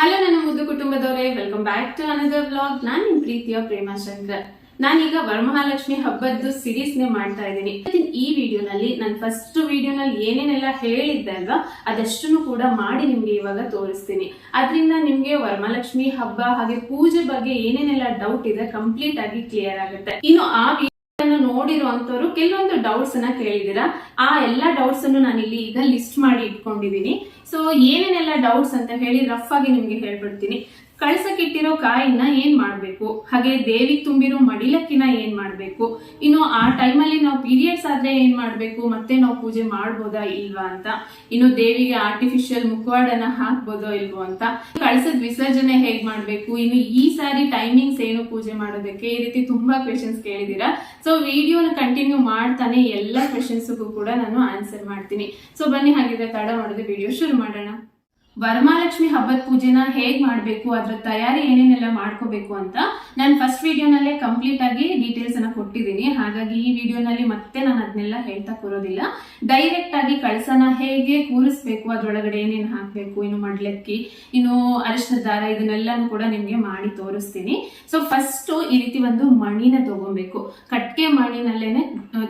Hello ನನ್ನ ಮುದ್ದು ಕುಟುಂಬದವರೇ. Welcome back to another vlog ನಾನು ನಿಮ್ ಪ್ರೀತಿಯ ಪ್ರೇಮ ಶಂಕರ್. ನಾನೀಗ ವರಮಹಾಲಕ್ಷ್ಮಿ ಹಬ್ಬದ್ದು ಸಿರೀಸ್ ನೇ ಮಾಡ್ತಾ ಇದ್ದೀನಿ. ಈ ವಿಡಿಯೋನಲ್ಲಿ ನಾನು ಫಸ್ಟ್ ವಿಡಿಯೋನಲ್ಲಿ ಏನೇನೆಲ್ಲ ಹೇಳಿದ್ದೆ ಅಲ್ವಾ, ಅದಷ್ಟನ್ನು ಕೂಡ ಮಾಡಿ ನಿಮ್ಗೆ ಇವಾಗ ತೋರಿಸ್ತೀನಿ. ಅದರಿಂದ ನಿಮ್ಗೆ ವರಮಹಾಲಕ್ಷ್ಮಿ ಹಬ್ಬ ಹಾಗೆ ಪೂಜೆ ಬಗ್ಗೆ ಏನೇನೆಲ್ಲ ಡೌಟ್ ಇದೆ ಕಂಪ್ಲೀಟ್ ಆಗಿ ಕ್ಲಿಯರ್ ಆಗುತ್ತೆ. ಇನ್ನು ಆ ನೋಡಿರುವಂತವ್ರು ಕೆಲವೊಂದು ಡೌಟ್ಸ್ ಅನ್ನ ಕೇಳಿದೀರಾ ಆ ಎಲ್ಲಾ ಡೌಟ್ಸ್ ಅನ್ನು ನಾನು ಇಲ್ಲಿ ಈಗ ಲಿಸ್ಟ್ ಮಾಡಿ ಇಟ್ಕೊಂಡಿದೀನಿ ಸೊ ಏನೇನೆಲ್ಲ ಡೌಟ್ಸ್ ಅಂತ ಹೇಳಿ ರಫ್ ಆಗಿ ನಿಮ್ಗೆ ಹೇಳ್ಬಿಡ್ತೀನಿ. ಕಳ್ಸಕ್ಕಿಟ್ಟಿರೋ ಕಾಯಿನ ಏನ್ ಮಾಡ್ಬೇಕು? ಹಾಗೆ ದೇವಿಗೆ ತುಂಬಿರೋ ಮಡಿಲಕ್ಕಿನ ಏನ್ ಮಾಡ್ಬೇಕು? ಇನ್ನು ಆ ಟೈಮಲ್ಲಿ ನಾವು ಪೀರಿಯಡ್ಸ್ ಆದ್ರೆ ಏನ್ ಮಾಡ್ಬೇಕು? ಮತ್ತೆ ನಾವು ಪೂಜೆ ಮಾಡ್ಬೋದಾ ಇಲ್ವಾ ಅಂತ? ಇನ್ನು ದೇವಿಗೆ ಆರ್ಟಿಫಿಷಿಯಲ್ ಮುಖವಾಡನ ಹಾಕ್ಬೋದೋ ಇಲ್ವೋ ಅಂತ? ಕಳ್ಸದ ವಿಸರ್ಜನೆ ಹೇಗ್ ಮಾಡ್ಬೇಕು? ಇನ್ನು ಈ ಸಾರಿ ಟೈಮಿಂಗ್ಸ್ ಏನು ಪೂಜೆ ಮಾಡೋದಕ್ಕೆ? ಈ ರೀತಿ ತುಂಬಾ ಕ್ವೆಶನ್ಸ್ ಕೇಳಿದೀರಾ. ಸೊ ವಿಡಿಯೋನ ಕಂಟಿನ್ಯೂ ಮಾಡ್ತಾನೆ ಎಲ್ಲ ಕ್ವೆಶನ್ಸ್ಗೂ ಕೂಡ ನಾನು ಆನ್ಸರ್ ಮಾಡ್ತೀನಿ. ಸೊ ಬನ್ನಿ, ಹಾಗಿದ್ರೆ ತಡ ಮಾಡೋದು ವಿಡಿಯೋ ಶುರು ಮಾಡೋಣ. ವರಮಹಾಲಕ್ಷ್ಮಿ ಹಬ್ಬದ ಪೂಜೆನ ಹೇಗ್ ಮಾಡ್ಬೇಕು, ಅದ್ರ ತಯಾರಿ ಏನೇನೆಲ್ಲ ಮಾಡ್ಕೋಬೇಕು ಅಂತ ನಾನು ಫಸ್ಟ್ ವಿಡಿಯೋನಲ್ಲೇ ಕಂಪ್ಲೀಟ್ ಆಗಿ ಡೀಟೇಲ್ಸ್ ಅನ್ನ ಕೊಟ್ಟಿದ್ದೀನಿ. ಹಾಗಾಗಿ ಈ ವಿಡಿಯೋನಲ್ಲಿ ಮತ್ತೆ ನಾನು ಅದನ್ನೆಲ್ಲ ಹೇಳ್ತಾ ಕೂರೋದಿಲ್ಲ. ಡೈರೆಕ್ಟ್ ಆಗಿ ಕಳಸನ ಹೇಗೆ ಕೂರಿಸ್ಬೇಕು, ಅದ್ರೊಳಗಡೆ ಏನೇನು ಹಾಕ್ಬೇಕು, ಇನ್ನು ಮಡ್ಲಕ್ಕಿ, ಇನ್ನು ಅರಿಶಿನ ದಾರ ಇದನ್ನೆಲ್ಲನೂ ಕೂಡ ನಿಮ್ಗೆ ಮಾಡಿ ತೋರಿಸ್ತೀನಿ. ಸೊ ಫಸ್ಟ್ ಈ ರೀತಿ ಒಂದು ಮಣಿನ ತಗೊಬೇಕು. ಕಟ್ಟಿಗೆ ಮಣಿನಲ್ಲೇನೆ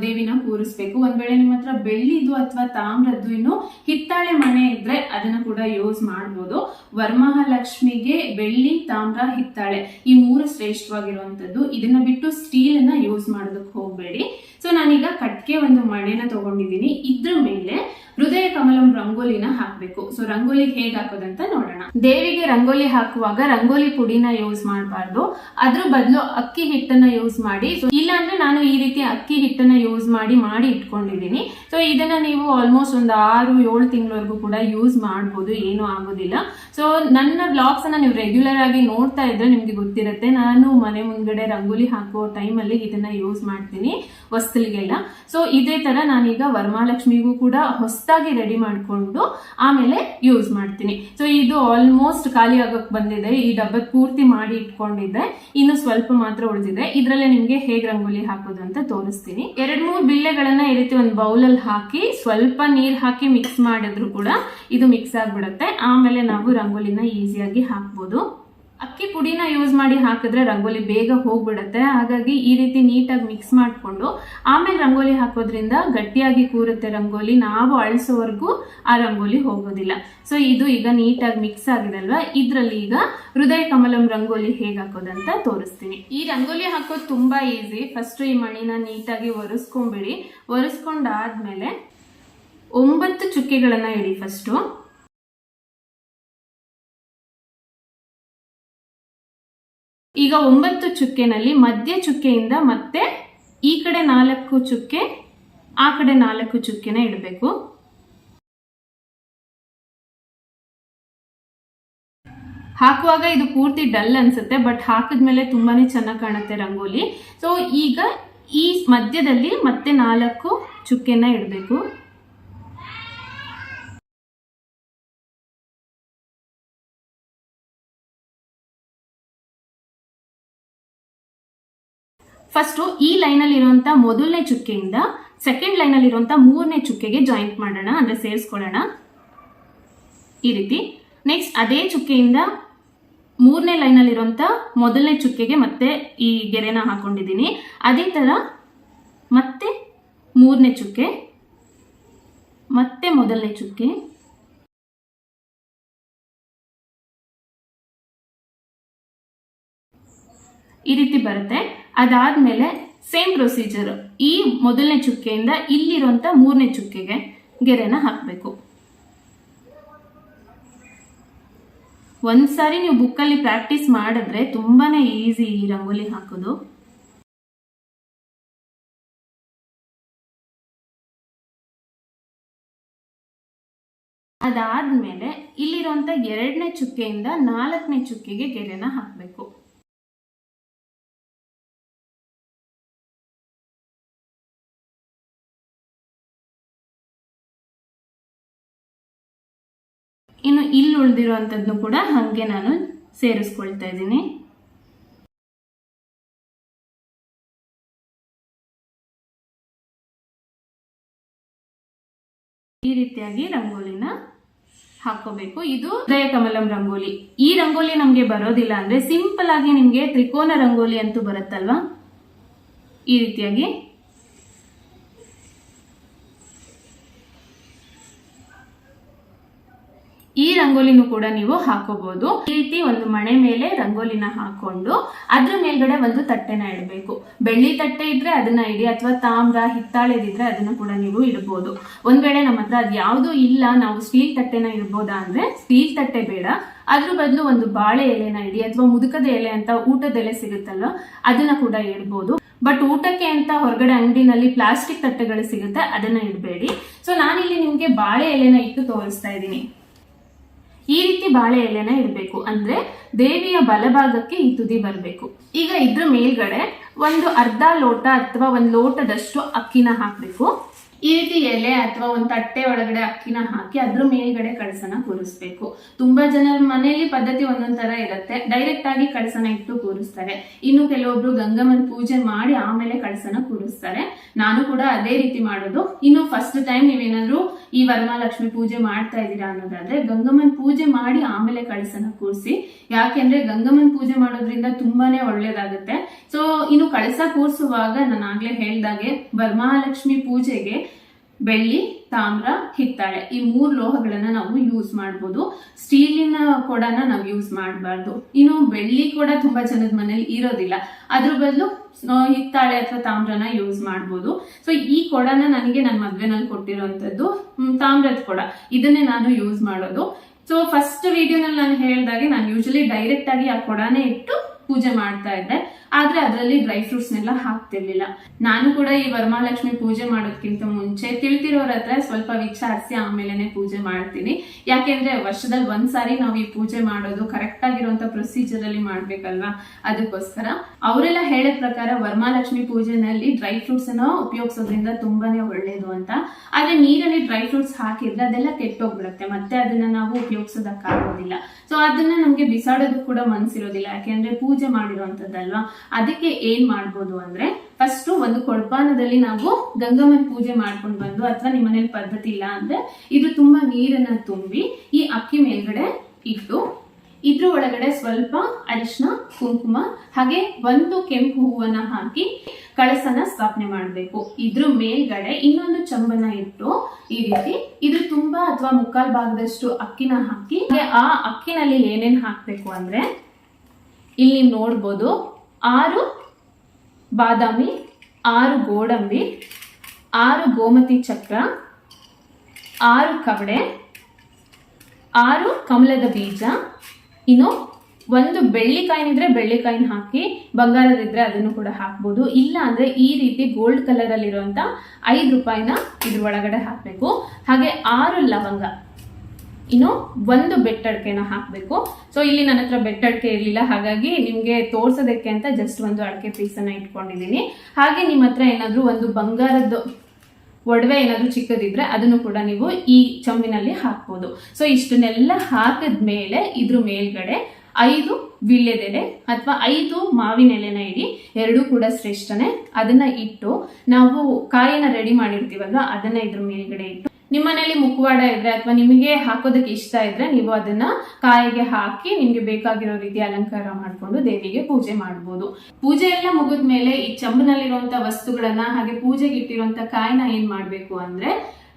ದೇವಿನ ಕೂರಿಸ್ಬೇಕು. ಒಂದ್ ವೇಳೆ ನಿಮ್ಮ ಹತ್ರ ಬೆಳ್ಳಿದು ಅಥವಾ ತಾಮ್ರದ್ದು ಇನ್ನು ಹಿತ್ತಾಳೆ ಮಣೆ ಇದ್ರೆ ಅದನ್ನ ಕೂಡ ಯೂಸ್ ಮಾಡ್ಬೋದು. ವರಮಹಾಲಕ್ಷ್ಮಿಗೆ ಬೆಳ್ಳಿ, ತಾಮ್ರ ಹಿತ್ತಾಳೆ ಈ ಮೂರು ಶ್ರೇಷ್ಠವಾಗಿರುವಂತದ್ದು ಇದನ್ನ ಬಿಟ್ಟು ಸ್ಟೀಲ್ನ ಯೂಸ್ ಮಾಡೋದಕ್ಕೆ ಹೋಗ್ಬೇಡಿ. ಸೊ ನಾನೀಗ ಕಟ್ಗೆ ಒಂದು ಮಣೆನ ತಗೊಂಡಿದ್ದೀನಿ. ಇದ್ರ ಮೇಲೆ ಹೃದಯ ಕಮಲಂ ರಂಗೋಲಿನ ಹಾಕ್ಬೇಕು. ಸೊ ರಂಗೋಲಿ ಹೇಗ್ ಹಾಕೋದಂತ ನೋಡೋಣ. ದೇವಿಗೆ ರಂಗೋಲಿ ಹಾಕುವಾಗ ರಂಗೋಲಿ ಪುಡಿನ ಯೂಸ್ ಮಾಡಬಾರ್ದು. ಅದ್ರ ಬದಲು ಅಕ್ಕಿ ಹಿಟ್ಟನ್ನ ಯೂಸ್ ಮಾಡಿ. ಸೊ ಇಲ್ಲಾಂದ್ರೆ ನಾನು ಈ ರೀತಿ ಅಕ್ಕಿ ಹಿಟ್ಟನ್ನ ಯೂಸ್ ಮಾಡಿ ಮಾಡಿ ಇಟ್ಕೊಂಡಿದ್ದೀನಿ. ಸೊ ಇದನ್ನ ನೀವು ಆಲ್ಮೋಸ್ಟ್ ಒಂದು ಆರು, ಏಳು ತಿಂಗಳವರೆಗೂ ಕೂಡ ಯೂಸ್ ಮಾಡ್ಬೋದು. ಏನು ಆಗೋದಿಲ್ಲ. ಸೊ ನನ್ನ ಬ್ಲಾಗ್ಸ್ ಅನ್ನ ನೀವು ರೆಗ್ಯುಲರ್ ಆಗಿ ನೋಡ್ತಾ ಇದ್ರೆ ನಿಮ್ಗೆ ಗೊತ್ತಿರುತ್ತೆ. ನಾನು ಮನೆ ಮುಂದ್ಗಡೆ ರಂಗೋಲಿ ಹಾಕೋ ಟೈಮಲ್ಲಿ ಇದನ್ನ ಯೂಸ್ ಮಾಡ್ತೀನಿ. ವಸ್ತುಲಿಗೆಲ್ಲ ಸೊ ಇದೇ ತರ ನಾನೀಗ ವರಮಹಾಲಕ್ಷ್ಮಿಗೂ ಕೂಡ ಹೊಸದಾಗಿ ರೆಡಿ ಮಾಡಿಕೊಂಡು ಆಮೇಲೆ ಯೂಸ್ ಮಾಡ್ತೀನಿ. ಸೊ ಇದು ಆಲ್ಮೋಸ್ಟ್ ಖಾಲಿ ಬಂದಿದೆ. ಈ ಡಬ್ಬದ ಪೂರ್ತಿ ಮಾಡಿ ಇಟ್ಕೊಂಡಿದ್ದೆ ಇನ್ನು ಸ್ವಲ್ಪ ಮಾತ್ರ ಉಳಿದಿದೆ. ಇದ್ರಲ್ಲೇ ನಿಮಗೆ ಹೇಗೆ ರಂಗೋಲಿ ಹಾಕೋದು ಅಂತ ತೋರಿಸ್ತೀನಿ. ಎರಡು ಮೂರು ಬಿಲ್ಲೆಗಳನ್ನ ಈ ರೀತಿ ಒಂದು ಬೌಲಲ್ಲಿ ಹಾಕಿ ಸ್ವಲ್ಪ ನೀರು ಹಾಕಿ ಮಿಕ್ಸ್ ಮಾಡಿದ್ರು ಕೂಡ ಇದು ಮಿಕ್ಸ್ ಆಗ್ಬಿಡುತ್ತೆ. ಆಮೇಲೆ ನಾವು ರಂಗೋಲಿನ ಈಸಿಯಾಗಿ ಹಾಕ್ಬೋದು. ಅಕ್ಕಿ ಪುಡಿನ ಯೂಸ್ ಮಾಡಿ ಹಾಕಿದ್ರೆ ರಂಗೋಲಿ ಬೇಗ ಹೋಗ್ಬಿಡುತ್ತೆ. ಹಾಗಾಗಿ ಈ ರೀತಿ ನೀಟಾಗಿ ಮಿಕ್ಸ್ ಮಾಡಿಕೊಂಡು ಆಮೇಲೆ ರಂಗೋಲಿ ಹಾಕೋದ್ರಿಂದ ಗಟ್ಟಿಯಾಗಿ ಕೂರುತ್ತೆ ರಂಗೋಲಿ. ನಾವು ಅಳಿಸೋವರೆಗೂ ಆ ರಂಗೋಲಿ ಹೋಗೋದಿಲ್ಲ. ಸೊ ಇದು ಈಗ ನೀಟಾಗಿ ಮಿಕ್ಸ್ ಆಗಿದೆ ಅಲ್ವಾ? ಇದರಲ್ಲಿ ಈಗ ಹೃದಯ ಕಮಲಂ ರಂಗೋಲಿ ಹೇಗೆ ಹಾಕೋದಂತ ತೋರಿಸ್ತೀನಿ. ಈ ರಂಗೋಲಿ ಹಾಕೋದು ತುಂಬಾ ಈಸಿ ಫಸ್ಟ್ ಈ ಮಣಿನ ನೀಟಾಗಿ ಒರೆಸ್ಕೊಂಬಿಡಿ. ಒರೆಸ್ಕೊಂಡಾದ್ಮೇಲೆ ಒಂಬತ್ತು ಚುಕ್ಕೆಗಳನ್ನು ಇಡಿ ಫಸ್ಟು ಈಗ ಒಂಬತ್ತು ಚುಕ್ಕೆನಲ್ಲಿ ಮಧ್ಯ ಚುಕ್ಕೆಯಿಂದ ಮತ್ತೆ ಈ ಕಡೆ ನಾಲ್ಕು ಚುಕ್ಕೆ, ಆ ಕಡೆ ನಾಲ್ಕು ಚುಕ್ಕೆನ ಇಡಬೇಕು. ಹಾಕುವಾಗ ಇದು ಪೂರ್ತಿ ಡಲ್ ಅನ್ಸುತ್ತೆ, ಬಟ್ ಹಾಕಿದ್ಮೇಲೆ ತುಂಬಾನೇ ಚೆನ್ನಾಗಿ ಕಾಣುತ್ತೆ ರಂಗೋಲಿ. ಸೊ ಈಗ ಈ ಮಧ್ಯದಲ್ಲಿ ಮತ್ತೆ ನಾಲ್ಕು ಚುಕ್ಕೆನ ಇಡಬೇಕು. ಫಸ್ಟು ಈ ಲೈನಲ್ಲಿ ಇರುವಂತ ಮೊದಲನೇ ಚುಕ್ಕೆಯಿಂದ ಸೆಕೆಂಡ್ ಲೈನಲ್ಲಿ ಇರುವಂತ ಮೂರನೇ ಚುಕ್ಕೆಗೆ ಜಾಯಿಂಟ್ ಮಾಡೋಣ, ಅಂದ್ರೆ ಸೇರಿಸ್ಕೊಳ್ಳೋಣ. ಈ ರೀತಿ. ನೆಕ್ಸ್ಟ್ ಅದೇ ಚುಕ್ಕೆಯಿಂದ ಮೂರನೇ ಲೈನಲ್ಲಿ ಇರುವಂತ ಮೊದಲನೇ ಚುಕ್ಕೆಗೆ ಮತ್ತೆ ಈ ಗೆರೆನ ಹಾಕೊಂಡಿದ್ದೀನಿ. ಅದೇ ತರ ಮತ್ತೆ ಮೂರನೇ ಚುಕ್ಕೆ, ಮತ್ತೆ ಮೊದಲನೇ ಚುಕ್ಕೆ. ಈ ರೀತಿ ಬರುತ್ತೆ. ಅದಾದ್ಮೇಲೆ ಸೇಮ್ ಪ್ರೊಸೀಜರ್ ಈ ಮೊದಲನೇ ಚುಕ್ಕೆಯಿಂದ ಇಲ್ಲಿರುವಂತ ಮೂರನೇ ಚುಕ್ಕೆಗೆ ಗೆರೆನ ಹಾಕಬೇಕು. ಒಂದ್ಸಾರಿ ನೀವು ಬುಕ್ಕಲ್ಲಿ ಪ್ರಾಕ್ಟೀಸ್ ಮಾಡಿದ್ರೆ ತುಂಬಾನೇ ಈಸಿ ಈ ರಂಗೋಲಿ ಹಾಕೋದು. ಅದಾದ್ಮೇಲೆ ಇಲ್ಲಿರುವಂತ ಎರಡನೇ ಚುಕ್ಕೆಯಿಂದ ನಾಲ್ಕನೇ ಚುಕ್ಕೆಗೆ ಗೆರೆನ ಹಾಕಬೇಕು. ಇನ್ನು ಇಲ್ಲಿ ಉಳಿದಿರುವಂಥದ್ದು ಕೂಡ ಹಾಗೆ ನಾನು ಸೇರಿಸ್ಕೊಳ್ತಾ ಇದ್ದೀನಿ. ಈ ರೀತಿಯಾಗಿ ರಂಗೋಲಿನ ಹಾಕೋಬೇಕು. ಇದು ಹೃದಯ ಕಮಲಂ ರಂಗೋಲಿ. ಈ ರಂಗೋಲಿ ನಮ್ಗೆ ಬರೋದಿಲ್ಲ ಅಂದ್ರೆ ಸಿಂಪಲ್ ಆಗಿ ನಿಮ್ಗೆ ತ್ರಿಕೋನ ರಂಗೋಲಿ ಅಂತೂ ಬರುತ್ತಲ್ವಾ? ಈ ರೀತಿಯಾಗಿ ರಂಗೋಲಿನೂ ಕೂಡ ನೀವು ಹಾಕೋಬಹುದು ಈ ರೀತಿ ಒಂದು ಮಣೆ ಮೇಲೆ ರಂಗೋಲಿನ ಹಾಕೊಂಡು ಅದ್ರ ಮೇಲ್ಗಡೆ ಒಂದು ತಟ್ಟೆನ ಇಡಬೇಕು. ಬೆಳ್ಳಿ ತಟ್ಟೆ ಇದ್ರೆ ಅದನ್ನ ಇಡಿ ಅಥವಾ ತಾಮ್ರ, ಹಿತ್ತಾಳೆದಿದ್ರೆ ಅದನ್ನ ಕೂಡ ನೀವು ಇಡಬಹುದು ಒಂದ್ ವೇಳೆ ನಮ್ಮ ಹತ್ರ ಅದ್ ಯಾವ್ದು ಇಲ್ಲ, ನಾವು ಸ್ಟೀಲ್ ತಟ್ಟೆನ ಇಡ್ಬೋದಾ ಅಂದ್ರೆ ಸ್ಟೀಲ್ ತಟ್ಟೆ ಬೇಡ. ಅದ್ರ ಬದಲು ಒಂದು ಬಾಳೆ ಎಲೆನ ಇಡಿ ಅಥವಾ ಮುದುಕದ ಎಲೆ ಅಂತ ಊಟದ ಎಲೆ ಸಿಗುತ್ತಲ್ಲ ಅದನ್ನ ಕೂಡ ಇಡ್ಬೋದು. ಬಟ್ ಊಟಕ್ಕೆ ಅಂತ ಹೊರಗಡೆ ಅಂಗಡಿನಲ್ಲಿ ಪ್ಲಾಸ್ಟಿಕ್ ತಟ್ಟೆಗಳು ಸಿಗುತ್ತೆ, ಅದನ್ನ ಇಡಬೇಡಿ. ಸೊ ನಾನಿಲ್ಲಿ ನಿಮ್ಗೆ ಬಾಳೆ ಎಲೆನ ಇಟ್ಟು ತೋರಿಸ್ತಾ ಇದ್ದೀನಿ. ಈ ರೀತಿ ಬಾಳೆ ಎಲೆನ ಇಡಬೇಕು. ಅಂದ್ರೆ ದೇವಿಯ ಬಲಭಾಗಕ್ಕೆ ಈ ತುದಿ ಬರಬೇಕು. ಈಗ ಇದ್ರ ಮೇಲ್ಗಡೆ ಒಂದು ಅರ್ಧ ಲೋಟ ಅಥವಾ ಒಂದು ಲೋಟದಷ್ಟು ಅಕ್ಕಿನ ಹಾಕ್ಬೇಕು. ಈ ರೀತಿ ಎಲೆ ಅಥವಾ ಒಂದು ತಟ್ಟೆ ಒಳಗಡೆ ಅಕ್ಕಿನ ಹಾಕಿ ಅದ್ರ ಮೇಲ್ಗಡೆ ಕಳಸನ ಕೂರಿಸ್ಬೇಕು. ತುಂಬಾ ಜನರ ಮನೆಯಲ್ಲಿ ಪದ್ಧತಿ ಒಂದೊಂದ್ ತರ ಇರುತ್ತೆ. ಡೈರೆಕ್ಟ್ ಆಗಿ ಕಳಸನ ಇಟ್ಟು ಕೂರಿಸ್ತಾರೆ. ಇನ್ನು ಕೆಲವೊಬ್ರು ಗಂಗಮ್ಮನ ಪೂಜೆ ಮಾಡಿ ಆಮೇಲೆ ಕಳಸನ ಕೂರಿಸ್ತಾರೆ. ನಾನು ಕೂಡ ಅದೇ ರೀತಿ ಮಾಡೋದು. ಇನ್ನು ಫಸ್ಟ್ ಟೈಮ್ ನೀವೇನಾದ್ರೂ ಈ ವರಮಹಾಲಕ್ಷ್ಮಿ ಪೂಜೆ ಮಾಡ್ತಾ ಇದ್ದೀರಾ ಅನ್ನೋದಾದ್ರೆ ಗಂಗಮ್ಮನ್ ಪೂಜೆ ಮಾಡಿ ಆಮೇಲೆ ಕಳಸನ ಕೂರಿಸಿ. ಯಾಕೆಂದ್ರೆ ಗಂಗಮ್ಮನ್ ಪೂಜೆ ಮಾಡೋದ್ರಿಂದ ತುಂಬಾನೇ ಒಳ್ಳೇದಾಗುತ್ತೆ. ಸೊ ಇನ್ನು ಕಳಸ ಕೂರಿಸುವಾಗ ನಾನು ಆಗ್ಲೇ ಹೇಳ್ದಾಗೆ ವರಮಹಾಲಕ್ಷ್ಮಿ ಪೂಜೆಗೆ ಬೆಳ್ಳಿ, ತಾಮ್ರ, ಹಿತ್ತಾಳೆ ಈ ಮೂರು ಲೋಹಗಳನ್ನ ನಾವು ಯೂಸ್ ಮಾಡ್ಬೋದು. ಸ್ಟೀಲಿನ ಕೊಡನ ನಾವು ಯೂಸ್ ಮಾಡಬಾರ್ದು. ಇನ್ನು ಬೆಳ್ಳಿ ಕೂಡ ತುಂಬಾ ಜನದ ಮನೇಲಿ ಇರೋದಿಲ್ಲ. ಅದ್ರ ಬದಲು ಹಿತ್ತಾಳೆ ಅಥವಾ ತಾಮ್ರನ ಯೂಸ್ ಮಾಡ್ಬೋದು. ಸೊ ಈ ಕೊಡನ ನನಗೆ ನನ್ನ ಮದ್ವೆನಲ್ಲಿ ಕೊಟ್ಟಿರುವಂತದ್ದು ತಾಮ್ರದ ಕೊಡ. ಇದನ್ನೇ ನಾನು ಯೂಸ್ ಮಾಡೋದು. ಸೊ ಫಸ್ಟ್ ವಿಡಿಯೋನಲ್ಲಿ ನಾನು ಹೇಳಿದಾಗೆ ನಾನು ಯೂಶಲಿ ಡೈರೆಕ್ಟ್ ಆಗಿ ಆ ಕೊಡನೇ ಇಟ್ಟು ಪೂಜೆ ಮಾಡ್ತಾ ಇದ್ದೆ. ಆದ್ರೆ ಅದರಲ್ಲಿ ಡ್ರೈ ಫ್ರೂಟ್ಸ್ ನೆಲ್ಲ ಹಾಕ್ತಿರ್ಲಿಲ್ಲ. ನಾನು ಕೂಡ ಈ ವರಮಹಾಲಕ್ಷ್ಮಿ ಪೂಜೆ ಮಾಡೋದ್ಕಿಂತ ಮುಂಚೆ ತಿಳ್ತಿರೋರ ಹತ್ರ ಸ್ವಲ್ಪ ವಿಚಾರಿಸಿ ಆಮೇಲೆನೆ ಪೂಜೆ ಮಾಡ್ತೀನಿ. ಯಾಕೆಂದ್ರೆ ವರ್ಷದಲ್ಲಿ ಒಂದ್ಸಾರಿ ನಾವು ಈ ಪೂಜೆ ಮಾಡೋದು ಕರೆಕ್ಟ್ ಆಗಿರುವಂತ ಪ್ರೊಸೀಜರ್ ಅಲ್ಲಿ ಮಾಡ್ಬೇಕಲ್ವಾ? ಅದಕ್ಕೋಸ್ಕರ ಅವರೆಲ್ಲ ಹೇಳಿದ ಪ್ರಕಾರ ವರಮಹಾಲಕ್ಷ್ಮಿ ಪೂಜೆನಲ್ಲಿ ಡ್ರೈ ಫ್ರೂಟ್ಸ್ ಅನ್ನ ಉಪಯೋಗಿಸೋದ್ರಿಂದ ತುಂಬಾನೇ ಒಳ್ಳೇದು ಅಂತ. ಆದ್ರೆ ನೀರಲ್ಲಿ ಡ್ರೈ ಫ್ರೂಟ್ಸ್ ಹಾಕಿದ್ರೆ ಅದೆಲ್ಲ ಕೆಟ್ಟೋಗ್ಬಿಡುತ್ತೆ. ಮತ್ತೆ ಅದನ್ನ ನಾವು ಉಪಯೋಗಿಸೋದಕ್ಕಾಗೋದಿಲ್ಲ. ಸೊ ಅದನ್ನ ನಮ್ಗೆ ಬಿಸಾಡೋದು ಕೂಡ ಮನ್ಸಿರೋದಿಲ್ಲ. ಯಾಕೆಂದ್ರೆ ಪೂಜೆ ಮಾಡಿರುವಂತದ್ದಲ್ವಾ? ಅದಕ್ಕೆ ಏನ್ ಮಾಡ್ಬೋದು ಅಂದ್ರೆ ಫಸ್ಟ್ ಒಂದು ಕೊಡ್ಪಾನದಲ್ಲಿ ನಾವು ಗಂಗಮ್ಮನ ಪೂಜೆ ಮಾಡ್ಕೊಂಡು ಬಂದು, ಅಥವಾ ನಿಮ್ಮ ಮನೇಲಿ ಪದ್ಧತಿ ಇಲ್ಲ ಅಂದ್ರೆ, ಇದು ತುಂಬಾ ನೀರನ್ನ ತುಂಬಿ, ಈ ಅಕ್ಕಿ ಮೇಲ್ಗಡೆ ಇಟ್ಟು, ಇದ್ರ ಒಳಗಡೆ ಸ್ವಲ್ಪ ಅರಿಶಿನ ಕುಂಕುಮ, ಹಾಗೆ ಒಂದು ಕೆಂಪು ಹೂವನ್ನ ಹಾಕಿ ಕಳಸನ ಸ್ಥಾಪನೆ ಮಾಡಬೇಕು. ಇದ್ರ ಮೇಲ್ಗಡೆ ಇನ್ನೊಂದು ಚಂಬನ ಇಟ್ಟು, ಈ ರೀತಿ ಇದು ತುಂಬಾ ಅಥವಾ ಮುಕ್ಕಾಲ್ ಭಾಗದಷ್ಟು ಅಕ್ಕಿನ ಹಾಕಿ ಆ ಅಕ್ಕಿನಲ್ಲಿ ಏನೇನ್ ಹಾಕ್ಬೇಕು ಅಂದ್ರೆ ಇಲ್ಲಿ ನೋಡ್ಬೋದು ಆರು ಬಾದಾಮಿ, ಆರು ಗೋಡಂಬಿ, ಆರು ಗೋಮತಿ ಚಕ್ರ, ಆರು ಕವಡೆ, ಆರು ಕಮಲದ ಬೀಜ. ಇನ್ನು ಒಂದು ಬೆಳ್ಳಿಕಾಯಿನ ಇದ್ರೆ ಬೆಳ್ಳಿಕಾಯಿನ ಹಾಕಿ ಬಂಗಾರದಿದ್ರೆ ಅದನ್ನು ಕೂಡ ಹಾಕ್ಬೋದು. ಇಲ್ಲ ಅಂದ್ರೆ ಈ ರೀತಿ ಗೋಲ್ಡ್ ಕಲರ್ ಅಲ್ಲಿರುವಂತ ಐದು ರೂಪಾಯಿನ ಇದ್ರ ಒಳಗಡೆ ಹಾಕಬೇಕು. ಹಾಗೆ ಆರು ಲವಂಗ. ಇನ್ನು ಒಂದು ಬೆಟ್ಟಡಿಕೆನ ಹಾಕಬೇಕು. ಸೊ ಇಲ್ಲಿ ನನ್ನ ಹತ್ರ ಬೆಟ್ಟಡಿಕೆ ಇರಲಿಲ್ಲ. ಹಾಗಾಗಿ ನಿಮಗೆ ತೋರ್ಸೋದಕ್ಕೆ ಅಂತ ಜಸ್ಟ್ ಒಂದು ಅಡಿಕೆ ಪೀಸನ್ನ ಇಟ್ಕೊಂಡಿದ್ದೀನಿ. ಹಾಗೆ ನಿಮ್ಮ ಹತ್ರ ಏನಾದರೂ ಒಂದು ಬಂಗಾರದ ಒಡವೆ ಏನಾದರೂ ಚಿಕ್ಕದಿದ್ರೆ ಅದನ್ನು ಕೂಡ ನೀವು ಈ ಚಂಬಿನಲ್ಲಿ ಹಾಕ್ಬೋದು. ಸೊ ಇಷ್ಟನ್ನೆಲ್ಲ ಹಾಕಿದ್ಮೇಲೆ ಇದ್ರ ಮೇಲ್ಗಡೆ ಐದು ವೀಳ್ಯದೆಲೆ ಅಥವಾ ಐದು ಮಾವಿನ ಎಲೆನ ಇಡಿ, ಎರಡೂ ಕೂಡ ಶ್ರೇಷ್ಠನೇ. ಅದನ್ನ ಇಟ್ಟು ನಾವು ಕಾಯಿನ ರೆಡಿ ಮಾಡಿರ್ತೀವಲ್ವ, ಅದನ್ನ ಇದ್ರ ಮೇಲ್ಗಡೆ ಇಟ್ಟು ನಿಮ್ಮ ಮನೇಲಿ ಮುಖವಾಡ ಇದ್ರೆ ಅಥವಾ ನಿಮಗೆ ಹಾಕೋದಕ್ಕೆ ಇಷ್ಟ ಇದ್ರೆ ನೀವು ಅದನ್ನ ಕಾಯಿಗೆ ಹಾಕಿ ನಿಮ್ಗೆ ಬೇಕಾಗಿರೋ ರೀತಿ ಅಲಂಕಾರ ಮಾಡ್ಕೊಂಡು ದೇವಿಗೆ ಪೂಜೆ ಮಾಡ್ಬೋದು. ಪೂಜೆ ಎಲ್ಲ ಮುಗಿದ್ಮೇಲೆ ಈ ಚಂಬನಲ್ಲಿರುವಂತ ವಸ್ತುಗಳನ್ನ ಹಾಗೆ ಪೂಜೆಗೆ ಇಟ್ಟಿರುವಂತ ಕಾಯಿನ ಏನ್ ಮಾಡ್ಬೇಕು ಅಂದ್ರೆ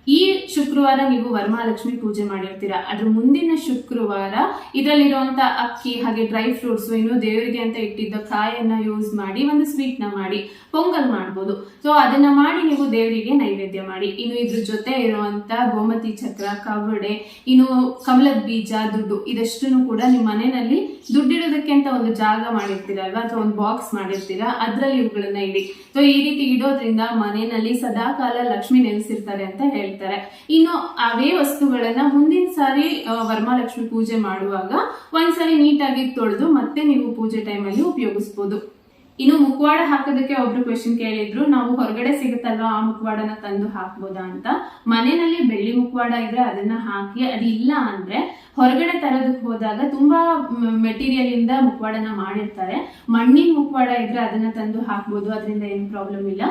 ಈ ಶುಕ್ರವಾರ ನೀವು ವರಮಹಾಲಕ್ಷ್ಮಿ ಪೂಜೆ ಮಾಡಿರ್ತೀರಾ. ಅದ್ರ ಮುಂದಿನ ಶುಕ್ರವಾರ ಇದರಲ್ಲಿರುವಂತ ಅಕ್ಕಿ, ಹಾಗೆ ಡ್ರೈ ಫ್ರೂಟ್ಸ್ ಇನ್ನು ದೇವರಿಗೆ ಅಂತ ಇಟ್ಟಿದ್ದ ಕಾಯನ್ನ ಯೂಸ್ ಮಾಡಿ, ಒಂದು ಸ್ವೀಟ್ನ ಮಾಡಿ, ಪೊಂಗಲ್ ಮಾಡ್ಬೋದು. ಸೊ ಅದನ್ನ ಮಾಡಿ ನೀವು ದೇವರಿಗೆ ನೈವೇದ್ಯ ಮಾಡಿ. ಇನ್ನು ಇದ್ರ ಜೊತೆ ಇರುವಂತ ಗೋಮತಿ ಚಕ್ರ, ಕವಡೆ, ಇನ್ನು ಕಮಲದ ಬೀಜ, ದುಡ್ಡು, ಇದಷ್ಟನ್ನು ಕೂಡ ನಿಮ್ಮ ಮನೆಯಲ್ಲಿ ದುಡ್ಡಿಡೋದಕ್ಕೆ ಅಂತ ಒಂದು ಜಾಗ ಮಾಡಿರ್ತೀರಲ್ವಾ ಅಥವಾ ಒಂದು ಬಾಕ್ಸ್ ಮಾಡಿರ್ತೀರಾ? ಅದ್ರಲ್ಲಿ ಇವುಗಳನ್ನ ಇಡಿ. ಸೊ ಈ ರೀತಿ ಇಡೋದ್ರಿಂದ ಮನೆಯಲ್ಲಿ ಸದಾಕಾಲ ಲಕ್ಷ್ಮಿ ನೆಲೆಸಿರ್ತಾರೆ ಅಂತ ಹೇಳ್ತಾರೆ. ಇನ್ನು ಅವೇ ವಸ್ತುಗಳನ್ನ ಮುಂದಿನ ಸಾರಿ ವರಮಹಾಲಕ್ಷ್ಮಿ ಪೂಜೆ ಮಾಡುವಾಗ ಒಂದ್ಸರಿ ನೀಟಾಗಿ ತೊಳೆದು ಮತ್ತೆ ನೀವು ಪೂಜೆ ಟೈಮಲ್ಲಿ ಉಪಯೋಗಿಸ್ಬೋದು. ಇನ್ನು ಮುಖವಾಡ ಹಾಕೋದಕ್ಕೆ ಒಬ್ರು ಕ್ವೆಶನ್ ಕೇಳಿದ್ರು, ನಾವು ಹೊರಗಡೆ ಸಿಗುತ್ತಲ್ವಾ? ಆ ಮುಖವಾಡನ ತಂದು ಹಾಕ್ಬೋದಾ ಅಂತ. ಮನೆಯಲ್ಲಿ ಬೆಳ್ಳಿ ಮುಖವಾಡ ಇದ್ರೆ ಅದನ್ನ ಹಾಕಿ ಅದಿಲ್ಲ ಅಂದ್ರೆ ಹೊರಗಡೆ ತರೋದಕ್ಕೆ ಹೋದಾಗ ತುಂಬಾ ಮೆಟೀರಿಯಲ್ ಇಂದ ಮುಖವಾಡನ ಮಾಡಿರ್ತಾರೆ. ಮಣ್ಣಿನ ಮುಖವಾಡ ಇದ್ರೆ ಅದನ್ನ ತಂದು ಹಾಕ್ಬೋದು, ಅದರಿಂದ ಏನು ಪ್ರಾಬ್ಲಮ್ ಇಲ್ಲ.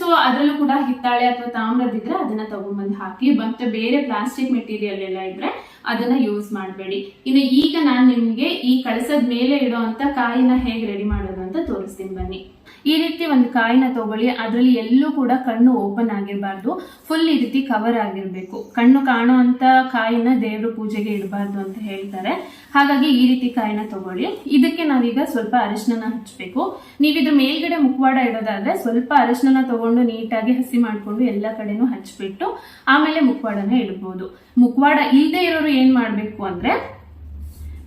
ಸೊ ಅದರಲ್ಲೂ ಕೂಡ ಹಿತ್ತಾಳೆ ಅಥವಾ ತಾಮ್ರದಿದ್ರೆ ಅದನ್ನ ತಗೊಂಡ್ಬಂದು ಹಾಕಿ, ಮತ್ತೆ ಬೇರೆ ಪ್ಲಾಸ್ಟಿಕ್ ಮೆಟೀರಿಯಲ್ ಎಲ್ಲ ಇದ್ರೆ ಅದನ್ನ ಯೂಸ್ ಮಾಡಬೇಡಿ. ಇನ್ನು ಈಗ ನಾನು ನಿಮ್ಗೆ ಈ ಕಳಸದ ಮೇಲೆ ಇಡೋ ಅಂತ ಕಾಯಿನ ಹೇಗೆ ರೆಡಿ ಮಾಡೋದು? ಅಂತ ತೋರಿಸ್ತೀನಿ ಬನ್ನಿ. ಈ ರೀತಿ ಒಂದು ಕಾಯಿನ ತಗೊಳ್ಳಿ, ಅದರಲ್ಲಿ ಎಲ್ಲೂ ಕೂಡ ಕಣ್ಣು ಓಪನ್ ಆಗಿರಬಾರ್ದು. ಫುಲ್ ಈ ರೀತಿ ಕವರ್ ಆಗಿರಬೇಕು. ಕಣ್ಣು ಕಾಣೋ ಅಂತ ಕಾಯಿನ ದೇವ್ರ ಪೂಜೆಗೆ ಇಡಬಾರ್ದು ಅಂತ ಹೇಳ್ತಾರೆ. ಹಾಗಾಗಿ ಈ ರೀತಿ ಕಾಯಿನ ತಗೊಳ್ಳಿ. ಇದಕ್ಕೆ ನಾವೀಗ ಸ್ವಲ್ಪ ಅರಿಶಿನ ಹಚ್ಚಬೇಕು ನೀವು ಇದ್ರ ಮೇಲ್ಗಡೆ ಮುಖವಾಡ ಇಡೋದಾದ್ರೆ ಸ್ವಲ್ಪ ಅರಿಶಿನ ತಗೊಂಡು ನೀಟಾಗಿ ಹಸಿ ಮಾಡ್ಕೊಂಡು ಎಲ್ಲ ಕಡೆನೂ ಹಚ್ಚಿಬಿಟ್ಟು ಆಮೇಲೆ ಮುಖವಾಡನ ಇಡ್ಬೋದು. ಮುಖವಾಡ ಇಲ್ಲದೆ ಇರೋರು ಏನ್ ಮಾಡ್ಬೇಕು ಅಂದ್ರೆ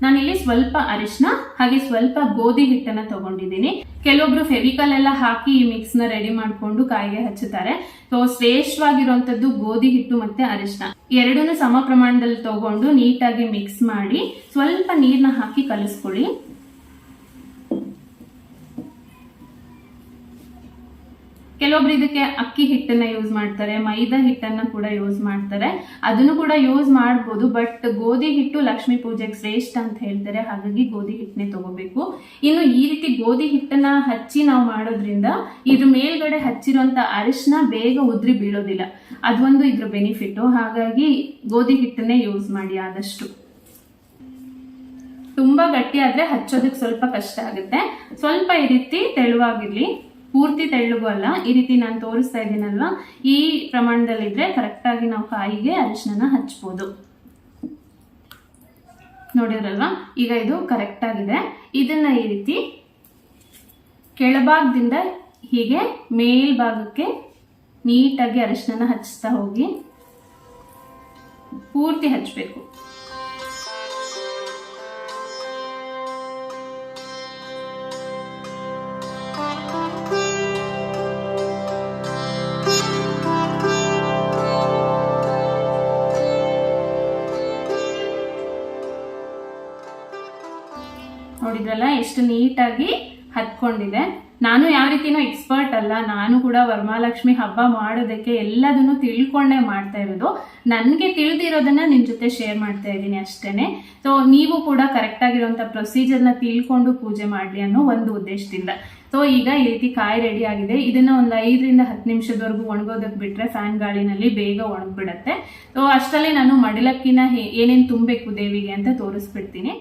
ನಾನಿಲ್ಲಿ ಸ್ವಲ್ಪ ಅರಿಶಿನ ಹಾಗೆ ಸ್ವಲ್ಪ ಗೋಧಿ ಹಿಟ್ಟನ್ನ ತಗೊಂಡಿದ್ದೀನಿ. ಕೆಲವೊಬ್ರು ಫೆವಿಕಲ್ ಎಲ್ಲ ಹಾಕಿ ಈ ಮಿಕ್ಸ್ನ ರೆಡಿ ಮಾಡ್ಕೊಂಡು ಕಾಯಿಗೆ ಹಚ್ಚುತ್ತಾರೆ. ಸೊ ಶ್ರೇಷ್ಠವಾಗಿರುವಂತದ್ದು ಗೋಧಿ ಹಿಟ್ಟು ಮತ್ತೆ ಅರಿಶಿನ. ಎರಡನ್ನೂ ಸಮ ಪ್ರಮಾಣದಲ್ಲಿ ತಗೊಂಡು ನೀಟಾಗಿ ಮಿಕ್ಸ್ ಮಾಡಿ ಸ್ವಲ್ಪ ನೀರ್ನ ಹಾಕಿ ಕಲಿಸ್ಕೊಳ್ಳಿ. ಕೆಲವೊಬ್ರು ಇದಕ್ಕೆ ಅಕ್ಕಿ ಹಿಟ್ಟನ್ನ ಯೂಸ್ ಮಾಡ್ತಾರೆ, ಮೈದಾ ಹಿಟ್ಟನ್ನ ಕೂಡ ಯೂಸ್ ಮಾಡ್ತಾರೆ. ಅದನ್ನು ಕೂಡ ಯೂಸ್ ಮಾಡ್ಬೋದು ಬಟ್ ಗೋಧಿ ಹಿಟ್ಟು ಲಕ್ಷ್ಮೀ ಪೂಜೆಗೆ ಶ್ರೇಷ್ಠ ಅಂತ ಹೇಳ್ತಾರೆ. ಹಾಗಾಗಿ ಗೋಧಿ ಹಿಟ್ಟನ್ನೇ ತಗೋಬೇಕು. ಇನ್ನು ಈ ರೀತಿ ಗೋಧಿ ಹಿಟ್ಟನ್ನ ಹಚ್ಚಿ ನಾವು ಮಾಡೋದ್ರಿಂದ ಇದ್ರ ಮೇಲ್ಗಡೆ ಹಚ್ಚಿರುವಂತ ಅರಿಶಿನ ಬೇಗ ಉದ್ರಿ ಬೀಳೋದಿಲ್ಲ. ಅದೊಂದು ಇದ್ರ ಬೆನಿಫಿಟ್ ಹಾಗಾಗಿ ಗೋಧಿ ಹಿಟ್ಟನ್ನೇ ಯೂಸ್ ಮಾಡಿ ಆದಷ್ಟು. ತುಂಬಾ ಗಟ್ಟಿ ಆದ್ರೆ ಹಚ್ಚೋದಕ್ಕೆ ಸ್ವಲ್ಪ ಕಷ್ಟ ಆಗುತ್ತೆ. ಸ್ವಲ್ಪ ಈ ರೀತಿ ತೆಳುವಾಗಿರ್ಲಿ. ಪೂರ್ತಿ ತೆಳ್ಳಗೂ ಅಲ್ಲ, ಈ ರೀತಿ ನಾನು ತೋರಿಸ್ತಾ ಇದ್ದೀನಲ್ವಾ? ಈ ಪ್ರಮಾಣದಲ್ಲಿದ್ರೆ ಕರೆಕ್ಟ್ ಆಗಿ ನಾವು ಕಾಯಿಗೆ ಅರಿಶಿನ ಹಚ್ಬೋದು. ನೋಡಿರಲ್ವಾ ಈಗ ಇದು ಕರೆಕ್ಟ್ ಆಗಿದೆ. ಇದನ್ನ ಈ ರೀತಿ ಕೆಳಭಾಗದಿಂದ ಹೀಗೆ ಮೇಲ್ಭಾಗಕ್ಕೆ ನೀಟಾಗಿ ಅರಿಶಿನ ಹಚ್ತಾ ಹೋಗಿ ಪೂರ್ತಿ ಹಚ್ಚಬೇಕು ನೀಟಾಗಿ ಹತ್ಕೊಂಡಿದೆ. ನಾನು ಯಾವ ರೀತಿನೂ ಎಕ್ಸ್ಪರ್ಟ್ ಅಲ್ಲ. ನಾನು ಕೂಡ ವರಮಹಾಲಕ್ಷ್ಮಿ ಹಬ್ಬ ಮಾಡೋದಕ್ಕೆ ಎಲ್ಲದನ್ನು ತಿಳ್ಕೊಂಡೇ ಮಾಡ್ತಾ ಇರೋದು. ನನಗೆ ತಿಳಿದಿರೋದನ್ನ ನಿಮ್ ಜೊತೆ ಶೇರ್ ಮಾಡ್ತಾ ಇದ್ದೀನಿ ಅಷ್ಟೇನೆ. ಸೊ ನೀವು ಕೂಡ ಕರೆಕ್ಟ್ ಆಗಿರುವಂತ ಪ್ರೊಸೀಜರ್ನ ತಿಳ್ಕೊಂಡು ಪೂಜೆ ಮಾಡ್ಲಿ ಅನ್ನೋ ಒಂದು ಉದ್ದೇಶದಿಂದ. ಸೊ ಈಗ ಈ ರೀತಿ ಕಾಯಿ ರೆಡಿ ಆಗಿದೆ. ಇದನ್ನ ಒಂದು ಐದರಿಂದ ಹತ್ತು ನಿಮಿಷದವರೆಗೂ ಒಣಗೋದಕ್ಕೆ ಬಿಟ್ರೆ ಫ್ಯಾನ್ ಗಾಳಿನಲ್ಲಿ ಬೇಗ ಒಣಗ್ಬಿಡತ್ತೆ. ಸೊ ಅಷ್ಟರಲ್ಲಿ ನಾನು ಮಡಿಲಕ್ಕಿನ ಏನೇನು ತುಂಬಬೇಕು ದೇವಿಗೆ ಅಂತ ತೋರಿಸ್ಬಿಡ್ತೀನಿ.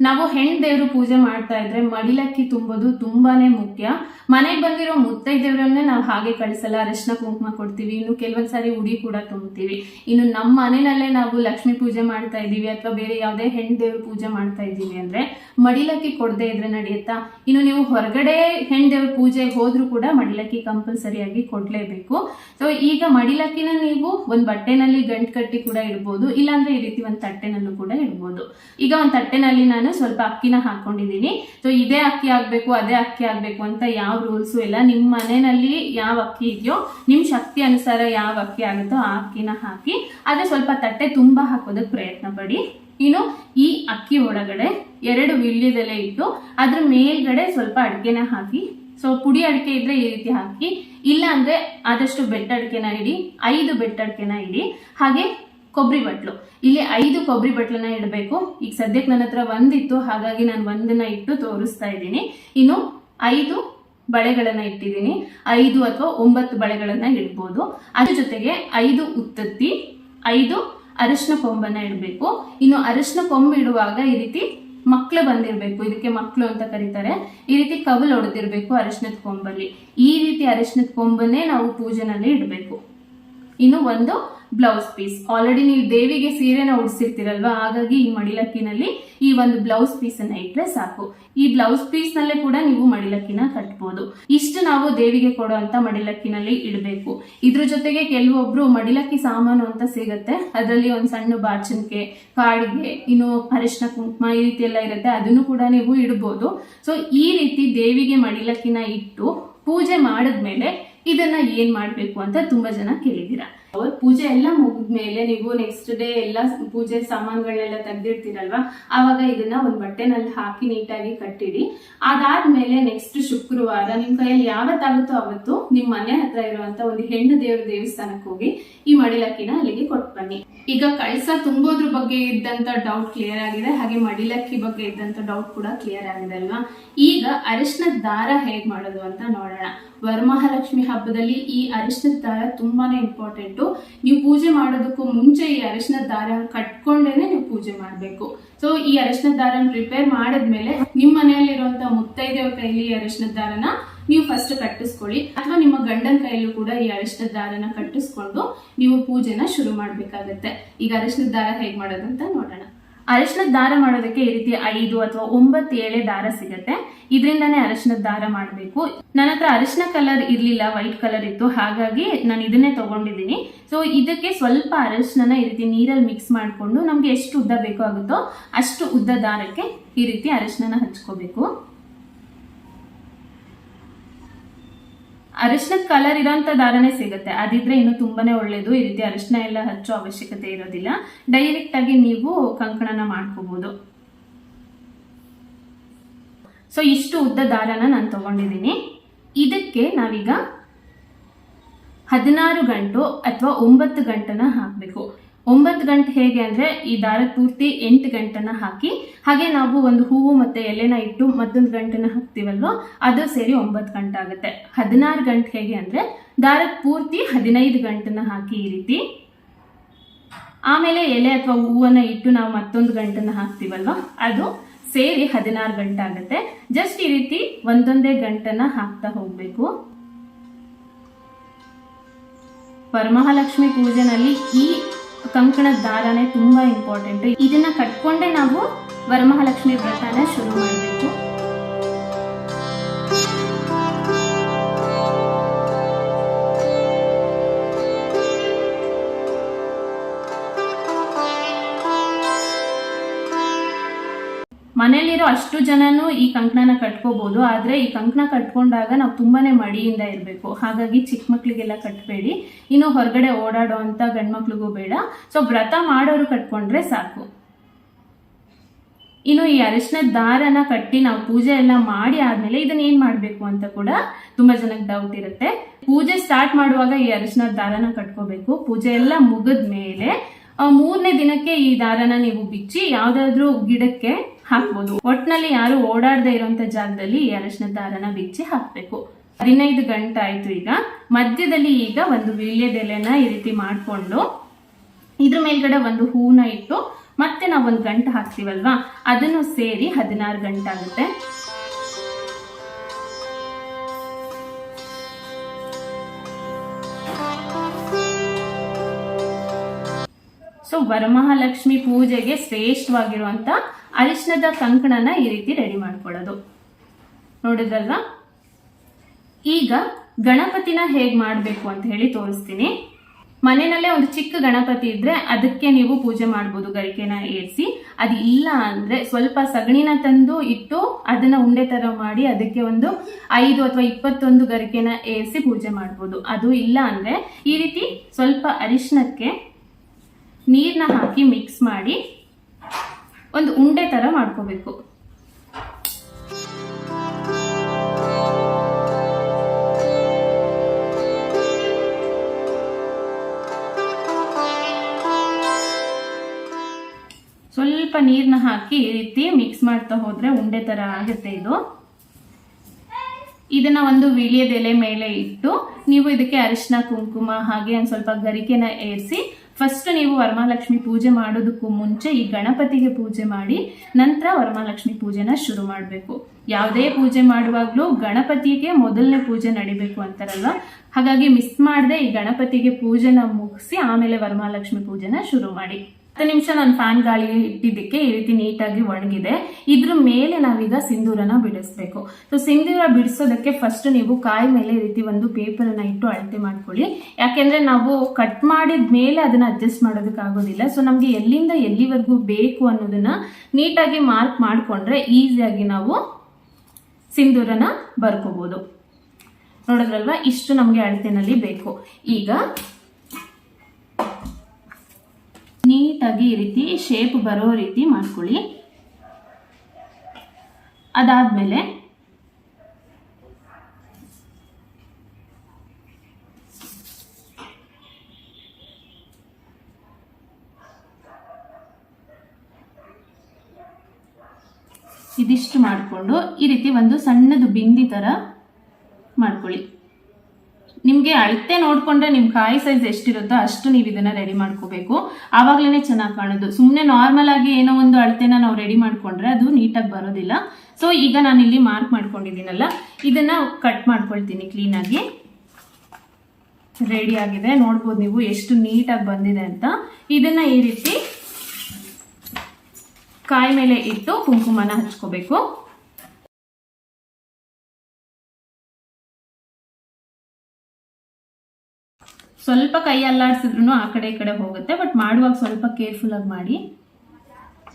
ನಾವು ಹೆಣ್ ದೇವರು ಪೂಜೆ ಮಾಡ್ತಾ ಇದ್ರೆ ಮಡಿಲಕ್ಕಿ ತುಂಬೋದು ತುಂಬಾನೇ ಮುಖ್ಯ. ಮನೆಗೆ ಬಂದಿರೋ ಮುತ್ತೈದೇವರನ್ನೇ ನಾವು ಹಾಗೆ ಕಳಿಸಲ್ಲ. ಅರಿಶಿನ ಕುಂಕುಮ ಕೊಡ್ತೀವಿ. ಇನ್ನು ಕೆಲವೊಂದ್ಸಾರಿ ಉಡಿ ಕೂಡ ತುಂಬ್ತೀವಿ ಇನ್ನು ನಮ್ಮ ಮನೆಯಲ್ಲೇ ನಾವು ಲಕ್ಷ್ಮೀ ಪೂಜೆ ಮಾಡ್ತಾ ಇದ್ದೀವಿ ಅಥವಾ ಬೇರೆ ಯಾವುದೇ ಹೆಣ್ ದೇವ್ರ ಪೂಜೆ ಮಾಡ್ತಾ ಇದ್ದೀವಿ ಅಂದ್ರೆ ಮಡಿಲಕ್ಕಿ ಕೊಡದೇ ಇದ್ರೆ ನಡೆಯುತ್ತಾ? ಇನ್ನು ನೀವು ಹೊರಗಡೆ ಹೆಣ್ ದೇವ್ರ ಪೂಜೆಗೆ ಹೋದ್ರೂ ಕೂಡ ಮಡಿಲಕ್ಕಿ ಕಂಪಲ್ಸರಿಯಾಗಿ ಕೊಡಲೇಬೇಕು. ಸೊ ಈಗ ಮಡಿಲಕ್ಕಿನ ನೀವು ಒಂದು ಬಟ್ಟೆನಲ್ಲಿ ಗಂಟು ಕಟ್ಟಿ ಕೂಡ ಇಡ್ಬೋದು. ಇಲ್ಲಾಂದ್ರೆ ಈ ರೀತಿ ಒಂದು ತಟ್ಟೆನಲ್ಲೂ ಕೂಡ ಇಡ್ಬೋದು. ಈಗ ಒಂದು ತಟ್ಟೆನಲ್ಲಿ ನಾನು ಸ್ವಲ್ಪ ಅಕ್ಕಿನ ಹಾಕೊಂಡಿದ್ದೀನಿ. ಸೊ ಇದೇ ಅಕ್ಕಿ ಆಗ್ಬೇಕು, ಅದೇ ಅಕ್ಕಿ ಆಗ್ಬೇಕು ಅಂತ ಯಾವ ರೂಲ್ಸು ಇಲ್ಲ. ನಿಮ್ಮ ಮನೆಯಲ್ಲಿ ಯಾವ ಅಕ್ಕಿ ಇದೆಯೋ, ನಿಮ್ ಶಕ್ತಿ ಅನುಸಾರ ಯಾವ ಅಕ್ಕಿ ಆಗುತ್ತೋ ಆ ಅಕ್ಕಿನ ಹಾಕಿ ಅದೇ ಸ್ವಲ್ಪ ತಟ್ಟೆ ತುಂಬಾ ಹಾಕೋದಕ್ಕೆ ಪ್ರಯತ್ನ ಪಡಿ. ಇನ್ನು ಈ ಅಕ್ಕಿ ಒಳಗಡೆ ಎರಡು ವಿಳ್ಯದೆಲೆ ಇಟ್ಟು ಅದ್ರ ಮೇಲ್ಗಡೆ ಸ್ವಲ್ಪ ಅಡಿಕೆನ ಹಾಕಿ. ಸೊ ಪುಡಿ ಅಡಿಕೆ ಇದ್ರೆ ಈ ರೀತಿ ಹಾಕಿ. ಇಲ್ಲ ಅಂದ್ರೆ ಆದಷ್ಟು ಬೆಟ್ಟ ಅಡಿಕೆನ ಇಡಿ, ಐದು ಬೆಟ್ಟ ಅಡಿಕೆನ ಇಡಿ. ಹಾಗೆ ಕೊಬ್ಬರಿ ಬಟ್ಲು. ಇಲ್ಲಿ ಐದು ಕೊಬ್ಬರಿ ಬಟ್ಲನ್ನ ಇಡಬೇಕು. ಈಗ ಸದ್ಯಕ್ಕೆ ನನ್ನ ಹತ್ರ ಒಂದಿತ್ತು, ಹಾಗಾಗಿ ನಾನು ಒಂದನ್ನ ಇಟ್ಟು ತೋರಿಸ್ತಾ ಇದ್ದೀನಿ. ಇನ್ನು ಐದು ಬಳೆಗಳನ್ನ ಇಟ್ಟಿದ್ದೀನಿ. ಐದು ಅಥವಾ ಒಂಬತ್ತು ಬಳೆಗಳನ್ನ ಇಡ್ಬೋದು. ಅದ್ರ ಜೊತೆಗೆ ಐದು ಉತ್ತತ್ತಿ, ಐದು ಅರಶಿನ ಕೊಂಬನ್ನ ಇಡಬೇಕು. ಇನ್ನು ಅರಿಶಿನ ಕೊಂಬು ಇಡುವಾಗ ಈ ರೀತಿ ಮಕ್ಳು ಬಂದಿರಬೇಕು. ಇದಕ್ಕೆ ಮಕ್ಕಳು ಅಂತ ಕರೀತಾರೆ. ಈ ರೀತಿ ಕವಲ್ ಹೊಡೆದಿರ್ಬೇಕು ಅರಿಶಿನದ ಕೊಂಬಲ್ಲಿ. ಈ ರೀತಿ ಅರಿಶಿನದ ಕೊಂಬನ್ನೇ ನಾವು ಪೂಜೆನಲ್ಲಿ ಇಡಬೇಕು. ಇನ್ನು ಒಂದು ಬ್ಲೌಸ್ ಪೀಸ್. ಆಲ್ರೆಡಿ ನೀವು ದೇವಿಗೆ ಸೀರೆನ ಉಡಿಸಿರ್ತಿರಲ್ವಾ? ಹಾಗಾಗಿ ಈ ಮಡಿಲಕ್ಕಿನಲ್ಲಿ ಈ ಒಂದು ಬ್ಲೌಸ್ ಪೀಸ್ ಅನ್ನ ಇಟ್ರೆ ಸಾಕು. ಈ ಬ್ಲೌಸ್ ಪೀಸ್ ನಲ್ಲೇ ಕೂಡ ನೀವು ಮಡಿಲಕ್ಕಿನ ಕಟ್ಬಹುದು ಇಷ್ಟು ನಾವು ದೇವಿಗೆ ಕೊಡುವಂತ ಮಡಿಲಕ್ಕಿನಲ್ಲಿ ಇಡಬೇಕು. ಇದ್ರ ಜೊತೆಗೆ ಕೆಲವೊಬ್ರು ಮಡಿಲಕ್ಕಿ ಸಾಮಾನು ಅಂತ ಸಿಗತ್ತೆ. ಅದರಲ್ಲಿ ಒಂದ್ ಸಣ್ಣ ಬಾಚನ್ಕೆ ಕಾಡಿಗೆ, ಇನ್ನು ಅರಿಶಿನ ಕುಂಕುಮ ಈ ರೀತಿ ಎಲ್ಲ ಇರುತ್ತೆ. ಅದನ್ನು ಕೂಡ ನೀವು ಇಡಬಹುದು ಸೊ ಈ ರೀತಿ ದೇವಿಗೆ ಮಡಿಲಕ್ಕಿನ ಇಟ್ಟು ಪೂಜೆ ಮಾಡಿದ್ಮೇಲೆ ಇದನ್ನ ಏನ್ ಮಾಡ್ಬೇಕು ಅಂತ ತುಂಬಾ ಜನ ಕೇಳಿದ್ದೀರಾ? ಅವ್ರ ಪೂಜೆ ಎಲ್ಲ ಮುಗಿದ್ಮೇಲೆ ನೀವು ನೆಕ್ಸ್ಟ್ ಡೇ ಎಲ್ಲ ಪೂಜೆ ಸಾಮಾನುಗಳನ್ನೆಲ್ಲ ತೆಗ್ದಿರ್ತೀರಲ್ವಾ ಆವಾಗ ಇದನ್ನ ಒಂದ್ ಬಟ್ಟೆನಲ್ಲಿ ಹಾಕಿ ನೀಟಾಗಿ ಕಟ್ಟಿಡಿ. ಅದಾದ್ಮೇಲೆ ನೆಕ್ಸ್ಟ್ ಶುಕ್ರವಾರ ನಿಮ್ ಕೈಯಲ್ಲಿ ಯಾವತ್ತಾಗುತ್ತೋ ಅವತ್ತು ನಿಮ್ ಮನೆ ಹತ್ರ ಇರುವಂತ ಒಂದು ಹೆಣ್ಣು ದೇವ್ರ ದೇವಸ್ಥಾನಕ್ಕೆ ಹೋಗಿ ಈ ಮಡಿಲಕ್ಕಿನ ಅಲ್ಲಿಗೆ ಕೊಟ್ಟು ಬನ್ನಿ. ಈಗ ಕಳಸ ತುಂಬೋದ್ರ ಬಗ್ಗೆ ಇದ್ದಂತ ಡೌಟ್ ಕ್ಲಿಯರ್ ಆಗಿದೆ. ಹಾಗೆ ಮಡಿಲಕ್ಕಿ ಬಗ್ಗೆ ಇದ್ದಂತ ಡೌಟ್ ಕೂಡ ಕ್ಲಿಯರ್ ಆಗಿದೆ ಅಲ್ವಾ? ಈಗ ಅರಿಶಿನದ ದಾರ ಹೇಗ್ ಮಾಡೋದು ಅಂತ ನೋಡೋಣ. ವರಮಹಾಲಕ್ಷ್ಮಿ ಹಬ್ಬದಲ್ಲಿ ಈ ಅರಿಶಿನದ ದಾರ ತುಂಬಾನೇ ಇಂಪಾರ್ಟೆಂಟ್ ನೀವು ಪೂಜೆ ಮಾಡೋದಕ್ಕೂ ಮುಂಚೆ ಈ ಅರಿಶಿನದ ದಾರ ಕಟ್ಕೊಂಡೇನೆ ನೀವು ಪೂಜೆ ಮಾಡಬೇಕು. ಸೊ ಈ ಅರಿಶಿನದ ದಾರನ ಪ್ರಿಪೇರ್ ಮಾಡಿದ್ಮೇಲೆ ನಿಮ್ಮ ಮನೆಯಲ್ಲಿರುವಂತ ಮುತ್ತೈದೆಯವರ ಕೈಲಿ ಈ ಅರಿಶಿನದ ದಾರನ ನೀವು ಫಸ್ಟ್ ಕಟ್ಟಿಸ್ಕೊಳ್ಳಿ. ಅಥವಾ ನಿಮ್ಮ ಗಂಡನ ಕೈಯಲ್ಲೂ ಕೂಡ ಈ ಅರಿಶಿನ ದಾರನ ಕಟ್ಟಿಸ್ಕೊಂಡು ನೀವು ಪೂಜೆನ ಶುರು ಮಾಡ್ಬೇಕಾಗತ್ತೆ. ಈಗ ಅರಿಶಿನ ದಾರ ಹೇಗ್ ಮಾಡೋದು ಅಂತ ನೋಡೋಣ. ಅರಿಶಿನದ ದಾರ ಮಾಡೋದಕ್ಕೆ ಈ ರೀತಿ ಐದು ಅಥವಾ ಒಂಬತ್ತು ಏಳೆ ದಾರ ಸಿಗತ್ತೆ. ಇದರಿಂದಾನೇ ಅರಿಶಿನದ ದಾರ ಮಾಡಬೇಕು. ನನ್ನ ಹತ್ರ ಅರಿಶಿನ ಕಲರ್ ಇರ್ಲಿಲ್ಲ ವೈಟ್ ಕಲರ್ ಇತ್ತು. ಹಾಗಾಗಿ ನಾನು ಇದನ್ನೇ ತಗೊಂಡಿದ್ದೀನಿ. ಸೊ ಇದಕ್ಕೆ ಸ್ವಲ್ಪ ಅರಿಶಿನ ಈ ರೀತಿ ನೀರಲ್ಲಿ ಮಿಕ್ಸ್ ಮಾಡಿಕೊಂಡು ನಮ್ಗೆ ಎಷ್ಟು ಉದ್ದ ಬೇಕೋ ಆಗುತ್ತೋ ಅಷ್ಟು ಉದ್ದ ದಾರಕ್ಕೆ ಈ ರೀತಿ ಅರಿಶಿನ ಹಚ್ಕೋಬೇಕು. ಅರಿಶಿನದ ಕಲರ್ ಇರೋಂಥ ದಾರನೇ ಸಿಗುತ್ತೆ. ಅದಿದ್ರೆ ಇನ್ನು ತುಂಬಾನೇ ಒಳ್ಳೇದು. ಈ ರೀತಿ ಅರಿಶಿನ ಎಲ್ಲ ಹಚ್ಚೋ ಅವಶ್ಯಕತೆ ಇರೋದಿಲ್ಲ. ಡೈರೆಕ್ಟ್ ಆಗಿ ನೀವು ಕಂಕಣನ ಮಾಡ್ಕೋಬಹುದು ಸೊ ಇಷ್ಟು ಉದ್ದ ದಾರನ ನಾನು ತಗೊಂಡಿದ್ದೀನಿ. ಇದಕ್ಕೆ ನಾವೀಗ ಹದಿನಾರು ಗಂಟು ಅಥವಾ ಒಂಬತ್ತು ಗಂಟನ ಹಾಕಬೇಕು. ಒಂಬತ್ತು ಗಂಟೆ ಹೇಗೆ ಅಂದ್ರೆ ಈ ದಾರ ಪೂರ್ತಿ ಎಂಟು ಗಂಟೆನ ಹಾಕಿ, ಹಾಗೆ ನಾವು ಒಂದು ಹೂವು ಮತ್ತೆ ಎಲೆನ ಇಟ್ಟು ಮತ್ತೊಂದು ಗಂಟೆನ ಹಾಕ್ತಿವಲ್ವೋ? ಅದು ಸೇರಿ ಒಂಬತ್ತು ಗಂಟೆ ಆಗುತ್ತೆ. ಹದಿನಾರು ಗಂಟೆ ಹೇಗೆ ಅಂದ್ರೆ, ದಾರ ಪೂರ್ತಿ ಹದಿನೈದು ಗಂಟೆನ ಹಾಕಿ ಈ ರೀತಿ. ಆಮೇಲೆ ಎಲೆ ಅಥವಾ ಹೂವನ್ನ ಇಟ್ಟು ನಾವು ಮತ್ತೊಂದು ಗಂಟನ್ನ ಹಾಕ್ತೀವಲ್ವ? ಅದು ಸೇರಿ ಹದಿನಾರು ಗಂಟೆ ಆಗುತ್ತೆ. ಜಸ್ಟ್ ಈ ರೀತಿ ಒಂದೊಂದೇ ಗಂಟೆನ ಹಾಕ್ತಾ ಹೋಗ್ಬೇಕು. ಪರಮಹಾಲಕ್ಷ್ಮಿ ಪೂಜೆನಲ್ಲಿ ಈ ಕಂಕಣದ ದಾರನೇ ತುಂಬಾ ಇಂಪಾರ್ಟೆಂಟ್ ಇದನ್ನ ಕಟ್ಕೊಂಡೇ ನಾವು ವರಮಹಾಲಕ್ಷ್ಮಿ ವ್ರತನ ಶುರು ಮಾಡಬೇಕು. ಮನೇಲಿರೋ ಅಷ್ಟು ಜನನೂ ಈ ಕಂಕಣನ ಕಟ್ಕೋಬಹುದು ಆದ್ರೆ ಈ ಕಂಕಣ ಕಟ್ಕೊಂಡಾಗ ನಾವು ತುಂಬಾನೇ ಮಡಿಯಿಂದ ಇರಬೇಕು. ಹಾಗಾಗಿ ಚಿಕ್ಕ ಮಕ್ಳಿಗೆಲ್ಲ ಕಟ್ಬೇಡಿ. ಇನ್ನು ಹೊರಗಡೆ ಓಡಾಡೋ ಅಂತ ಗಂಡ್ಮಕ್ಳಿಗೂ ಬೇಡ. ಸೊ ವ್ರತ ಮಾಡೋರು ಕಟ್ಕೊಂಡ್ರೆ ಸಾಕು. ಇನ್ನು ಈ ಅರಿಶಿನ ದಾರನ ಕಟ್ಟಿ ನಾವು ಪೂಜೆ ಎಲ್ಲ ಮಾಡಿ ಆದ್ಮೇಲೆ ಇದನ್ನ ಏನ್ ಮಾಡ್ಬೇಕು ಅಂತ ಕೂಡ ತುಂಬಾ ಜನಕ್ಕೆ ಡೌಟ್ ಇರುತ್ತೆ. ಪೂಜೆ ಸ್ಟಾರ್ಟ್ ಮಾಡುವಾಗ ಈ ಅರಿಶಿನ ದಾರನ ಕಟ್ಕೋಬೇಕು. ಪೂಜೆ ಎಲ್ಲ ಮುಗಿದ ಮೇಲೆ ಮೂರನೇ ದಿನಕ್ಕೆ ಈ ದಾರನ ನೀವು ಬಿಚ್ಚಿ, ಯಾವ್ದಾದ್ರು ಗಿಡಕ್ಕೆ ಹಾಕ್ಬೋದು. ಒಟ್ನಲ್ಲಿ ಯಾರು ಓಡಾಡದೆ ಇರುವಂತ ಜಾಗದಲ್ಲಿ ಈ ಅರಶಿನ ದಾರನ ಬಿಚ್ಚಿ ಹಾಕ್ಬೇಕು. ಹದಿನೈದು ಗಂಟೆ ಆಯ್ತು ಈಗ. ಮಧ್ಯದಲ್ಲಿ ಈಗ ಒಂದು ವೀಳ್ಯದೆಲೆನ ಈ ರೀತಿ ಮಾಡ್ಕೊಂಡು ಇದ್ರ ಮೇಲ್ಗಡೆ ಒಂದು ಹೂನ ಇಟ್ಟು ಮತ್ತೆ ನಾವು ಒಂದು ಗಂಟೆ ಹಾಕ್ತೀವಲ್ವಾ? ಅದನ್ನು ಸೇರಿ ಹದಿನಾರು ಗಂಟೆ ಆಗುತ್ತೆ. ಸೊ ವರಮಹಾಲಕ್ಷ್ಮಿ ಪೂಜೆಗೆ ಶ್ರೇಷ್ಠವಾಗಿರುವಂತ ಅರಿಶಿನದ ಕಂಕಣನ ಈ ರೀತಿ ರೆಡಿ ಮಾಡ್ಕೊಳ್ಳೋದು. ನೋಡಿದ್ರಲ್ವಾ ಈಗ ಗಣಪತಿನ ಹೇಗೆ ಮಾಡಬೇಕು ಅಂತ ಹೇಳಿ ತೋರಿಸ್ತೀನಿ. ಮನೆಯಲ್ಲೇ ಒಂದು ಚಿಕ್ಕ ಗಣಪತಿ ಇದ್ರೆ ಅದಕ್ಕೆ ನೀವು ಪೂಜೆ ಮಾಡ್ಬೋದು, ಗರಿಕೆನ ಏರಿಸಿ. ಅದು ಇಲ್ಲ ಅಂದ್ರೆ ಸ್ವಲ್ಪ ಸಗಣಿನ ತಂದು ಇಟ್ಟು ಅದನ್ನ ಉಂಡೆ ತರ ಮಾಡಿ ಅದಕ್ಕೆ ಒಂದು ಐದು ಅಥವಾ ಇಪ್ಪತ್ತೊಂದು ಗರಿಕೆನ ಏರಿಸಿ ಪೂಜೆ ಮಾಡ್ಬೋದು. ಅದು ಇಲ್ಲ ಅಂದ್ರೆ ಈ ರೀತಿ ಸ್ವಲ್ಪ ಅರಿಶಿನಕ್ಕೆ ನೀರನ್ನ ಹಾಕಿ ಮಿಕ್ಸ್ ಮಾಡಿ ಒಂದು ಉಂಡೆ ತರ ಮಾಡ್ಕೋಬೇಕು. ಸ್ವಲ್ಪ ನೀರನ್ನ ಹಾಕಿ ಈ ರೀತಿ ಮಿಕ್ಸ್ ಮಾಡ್ತಾ ಹೋದ್ರೆ ಉಂಡೆ ತರ ಆಗುತ್ತೆ ಇದು. ಇದನ್ನ ಒಂದು ವಿಳಿಯದೆಲೆ ಮೇಲೆ ಇಟ್ಟು ನೀವು ಇದಕ್ಕೆ ಅರಿಶಿನ, ಕುಂಕುಮ ಹಾಗೆ ಒಂದು ಸ್ವಲ್ಪ ಗರಿಕೆನ ಏರಿಸಿ ಫಸ್ಟ್ ನೀವು ವರಮಹಾಲಕ್ಷ್ಮಿ ಪೂಜೆ ಮಾಡೋದಕ್ಕೂ ಮುಂಚೆ ಈ ಗಣಪತಿಗೆ ಪೂಜೆ ಮಾಡಿ, ನಂತರ ವರಮಹಾಲಕ್ಷ್ಮಿ ಪೂಜೆನ ಶುರು ಮಾಡಬೇಕು. ಯಾವುದೇ ಪೂಜೆ ಮಾಡುವಾಗಲೂ ಗಣಪತಿಗೆ ಮೊದಲನೇ ಪೂಜೆ ನಡಿಬೇಕು ಅಂತಾರಲ್ವ? ಹಾಗಾಗಿ ಮಿಸ್ ಮಾಡದೆ ಈ ಗಣಪತಿಗೆ ಪೂಜೆನ ಮುಗಿಸಿ ಆಮೇಲೆ ವರಮಹಾಲಕ್ಷ್ಮಿ ಪೂಜೆನ ಶುರು ಮಾಡಿ. ಹತ್ತು ನಿಮಿಷ ನಾನು ಫ್ಯಾನ್ ಗಾಳಿ ಇಟ್ಟಿದ್ದಕ್ಕೆ ಈ ರೀತಿ ನೀಟಾಗಿ ಒಣಗಿದೆ. ಇದ್ರ ಮೇಲೆ ನಾವೀಗ ಸಿಂಧೂರನ ಬಿಡಿಸ್ಬೇಕು. ಸೊ ಸಿಂಧೂರ ಬಿಡಿಸೋದಕ್ಕೆ ಫಸ್ಟ್ ನೀವು ಕಾಯಿ ಮೇಲೆ ಈ ರೀತಿ ಒಂದು ಪೇಪರ್ ಅನ್ನ ಇಟ್ಟು ಅಳತೆ ಮಾಡ್ಕೊಳ್ಳಿ. ಯಾಕೆಂದ್ರೆ ನಾವು ಕಟ್ ಮಾಡಿದ ಮೇಲೆ ಅದನ್ನ ಅಡ್ಜಸ್ಟ್ ಮಾಡೋದಕ್ಕೆ ಆಗೋದಿಲ್ಲ. ಸೊ ನಮ್ಗೆ ಎಲ್ಲಿಂದ ಎಲ್ಲಿವರೆಗೂ ಬೇಕು ಅನ್ನೋದನ್ನ ನೀಟಾಗಿ ಮಾರ್ಕ್ ಮಾಡ್ಕೊಂಡ್ರೆ ಈಸಿಯಾಗಿ ನಾವು ಸಿಂಧೂರನ ಬರ್ಕೋಬಹುದು ನೋಡಿದ್ರಲ್ವಾ? ಇಷ್ಟು ನಮಗೆ ಅಳತೆನಲ್ಲಿ ಬೇಕು. ಈಗ ನೀಟಾಗಿ ಈ ರೀತಿ ಶೇಪ್ ಬರೋ ರೀತಿ ಮಾಡ್ಕೊಳ್ಳಿ. ಅದಾದ್ಮೇಲೆ ಇದಿಷ್ಟು ಮಾಡಿಕೊಂಡು ಈ ರೀತಿ ಒಂದು ಸಣ್ಣದು ಬಿಂದಿ ಥರ ಮಾಡ್ಕೊಳ್ಳಿ. ನಿಮಗೆ ಅಳತೆ ನೋಡಿಕೊಂಡ್ರೆ ನಿಮ್ಮ ಕಾಯಿ ಸೈಜ್ ಎಷ್ಟಿರುತ್ತೋ ಅಷ್ಟು ನೀವು ಇದನ್ನ ರೆಡಿ ಮಾಡ್ಕೋಬೇಕು. ಆವಾಗಲೇ ಚೆನ್ನಾಗಿ ಕಾಣೋದು. ಸುಮ್ಮನೆ ನಾರ್ಮಲ್ ಆಗಿ ಏನೋ ಒಂದು ಅಳತೆನ ನಾವು ರೆಡಿ ಮಾಡ್ಕೊಂಡ್ರೆ ಅದು ನೀಟಾಗಿ ಬರೋದಿಲ್ಲ. ಸೊ ಈಗ ನಾನು ಇಲ್ಲಿ ಮಾರ್ಕ್ ಮಾಡ್ಕೊಂಡಿದ್ದೀನಲ್ಲ, ಇದನ್ನ ಕಟ್ ಮಾಡ್ಕೊಳ್ತೀನಿ ಕ್ಲೀನಾಗಿ ರೆಡಿ ಆಗಿದೆ. ನೋಡ್ಬೋದು ನೀವು ಎಷ್ಟು ನೀಟಾಗಿ ಬಂದಿದೆ ಅಂತ. ಇದನ್ನ ಈ ರೀತಿ ಕಾಯಿ ಮೇಲೆ ಇಟ್ಟು ಕುಂಕುಮನ ಹಚ್ಕೋಬೇಕು. ಸ್ವಲ್ಪ ಕೈ ಅಲ್ಲಾಡ್ಸಿದ್ರು ಆ ಕಡೆ ಈ ಕಡೆ ಹೋಗುತ್ತೆ ಬಟ್ ಮಾಡುವಾಗ ಸ್ವಲ್ಪ ಕೇರ್ಫುಲ್ ಆಗಿ ಮಾಡಿ.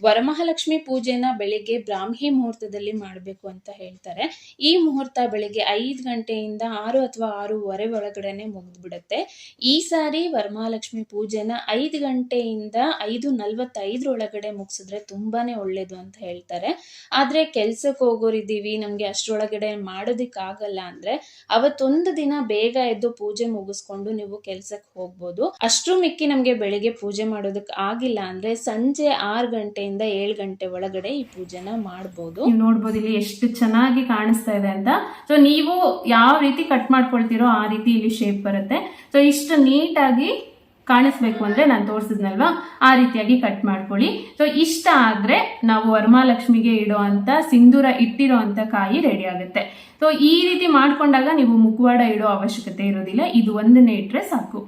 ವರಮಹಾಲಕ್ಷ್ಮಿ ಪೂಜೆನ ಬೆಳಿಗ್ಗೆ ಬ್ರಾಹ್ಮಿ ಮುಹೂರ್ತದಲ್ಲಿ ಮಾಡಬೇಕು ಅಂತ ಹೇಳ್ತಾರೆ. ಈ ಮುಹೂರ್ತ ಬೆಳಿಗ್ಗೆ ಐದು ಗಂಟೆಯಿಂದ ಆರು ಅಥವಾ ಆರೂವರೆ ಒಳಗಡೆನೆ ಮುಗಿದ್ಬಿಡುತ್ತೆ. ಈ ಸಾರಿ ವರಮಹಾಲಕ್ಷ್ಮಿ ಪೂಜೆನ ಐದು ಗಂಟೆಯಿಂದ ಐದು ನಲ್ವತ್ತೈದರೊಳಗಡೆ ಮುಗಿಸಿದ್ರೆ ತುಂಬಾನೇ ಒಳ್ಳೇದು ಅಂತ ಹೇಳ್ತಾರೆ. ಆದರೆ ಕೆಲ್ಸಕ್ಕೆ ಹೋಗೋರಿದ್ದೀವಿ, ನಮಗೆ ಅಷ್ಟರೊಳಗಡೆ ಮಾಡೋದಕ್ಕಾಗಲ್ಲ ಅಂದ್ರೆ ಅವತ್ತೊಂದು ದಿನ ಬೇಗ ಎದ್ದು ಪೂಜೆ ಮುಗಿಸ್ಕೊಂಡು ನೀವು ಕೆಲ್ಸಕ್ಕೆ ಹೋಗ್ಬೋದು. ಅಷ್ಟ್ರು ಮಿಕ್ಕಿ ನಮಗೆ ಬೆಳಿಗ್ಗೆ ಪೂಜೆ ಮಾಡೋದಕ್ಕೆ ಆಗಿಲ್ಲ ಅಂದ್ರೆ ಸಂಜೆ ಆರು ಗಂಟೆಯಿಂದ ಏಳು ಗಂಟೆ ಒಳಗಡೆ ಈ ಪೂಜೆನ ಮಾಡ್ಬೋದು. ನೀವು ನೋಡ್ಬೋದು ಇಲ್ಲಿ ಎಷ್ಟು ಚೆನ್ನಾಗಿ ಕಾಣಿಸ್ತಾ ಇದೆ ಅಂತ. ಸೊ ನೀವು ಯಾವ ರೀತಿ ಕಟ್ ಮಾಡ್ಕೊಳ್ತೀರೋ ಆ ರೀತಿ ಇಲ್ಲಿ ಶೇಪ್ ಬರುತ್ತೆ. ಸೊ ಇಷ್ಟು ನೀಟಾಗಿ ಕಾಣಿಸ್ಬೇಕು ಅಂದ್ರೆ ನಾನು ತೋರಿಸಿದ್ನಲ್ವಾ? ಆ ರೀತಿಯಾಗಿ ಕಟ್ ಮಾಡ್ಕೊಳ್ಳಿ. ಸೊ ಇಷ್ಟ ಆದ್ರೆ ನಾವು ವರಮಹಾಲಕ್ಷ್ಮಿಗೆ ಇಡೋ ಅಂತ ಸಿಂಧೂರ ಇಟ್ಟಿರೋ ಅಂತ ಕಾಯಿ ರೆಡಿ ಆಗುತ್ತೆ. ಸೊ ಈ ರೀತಿ ಮಾಡ್ಕೊಂಡಾಗ ನೀವು ಮುಖವಾಡ ಇಡೋ ಅವಶ್ಯಕತೆ ಇರೋದಿಲ್ಲ. ಇದು ಒಂದನ್ನೇ ಇಟ್ರೆ ಸಾಕು.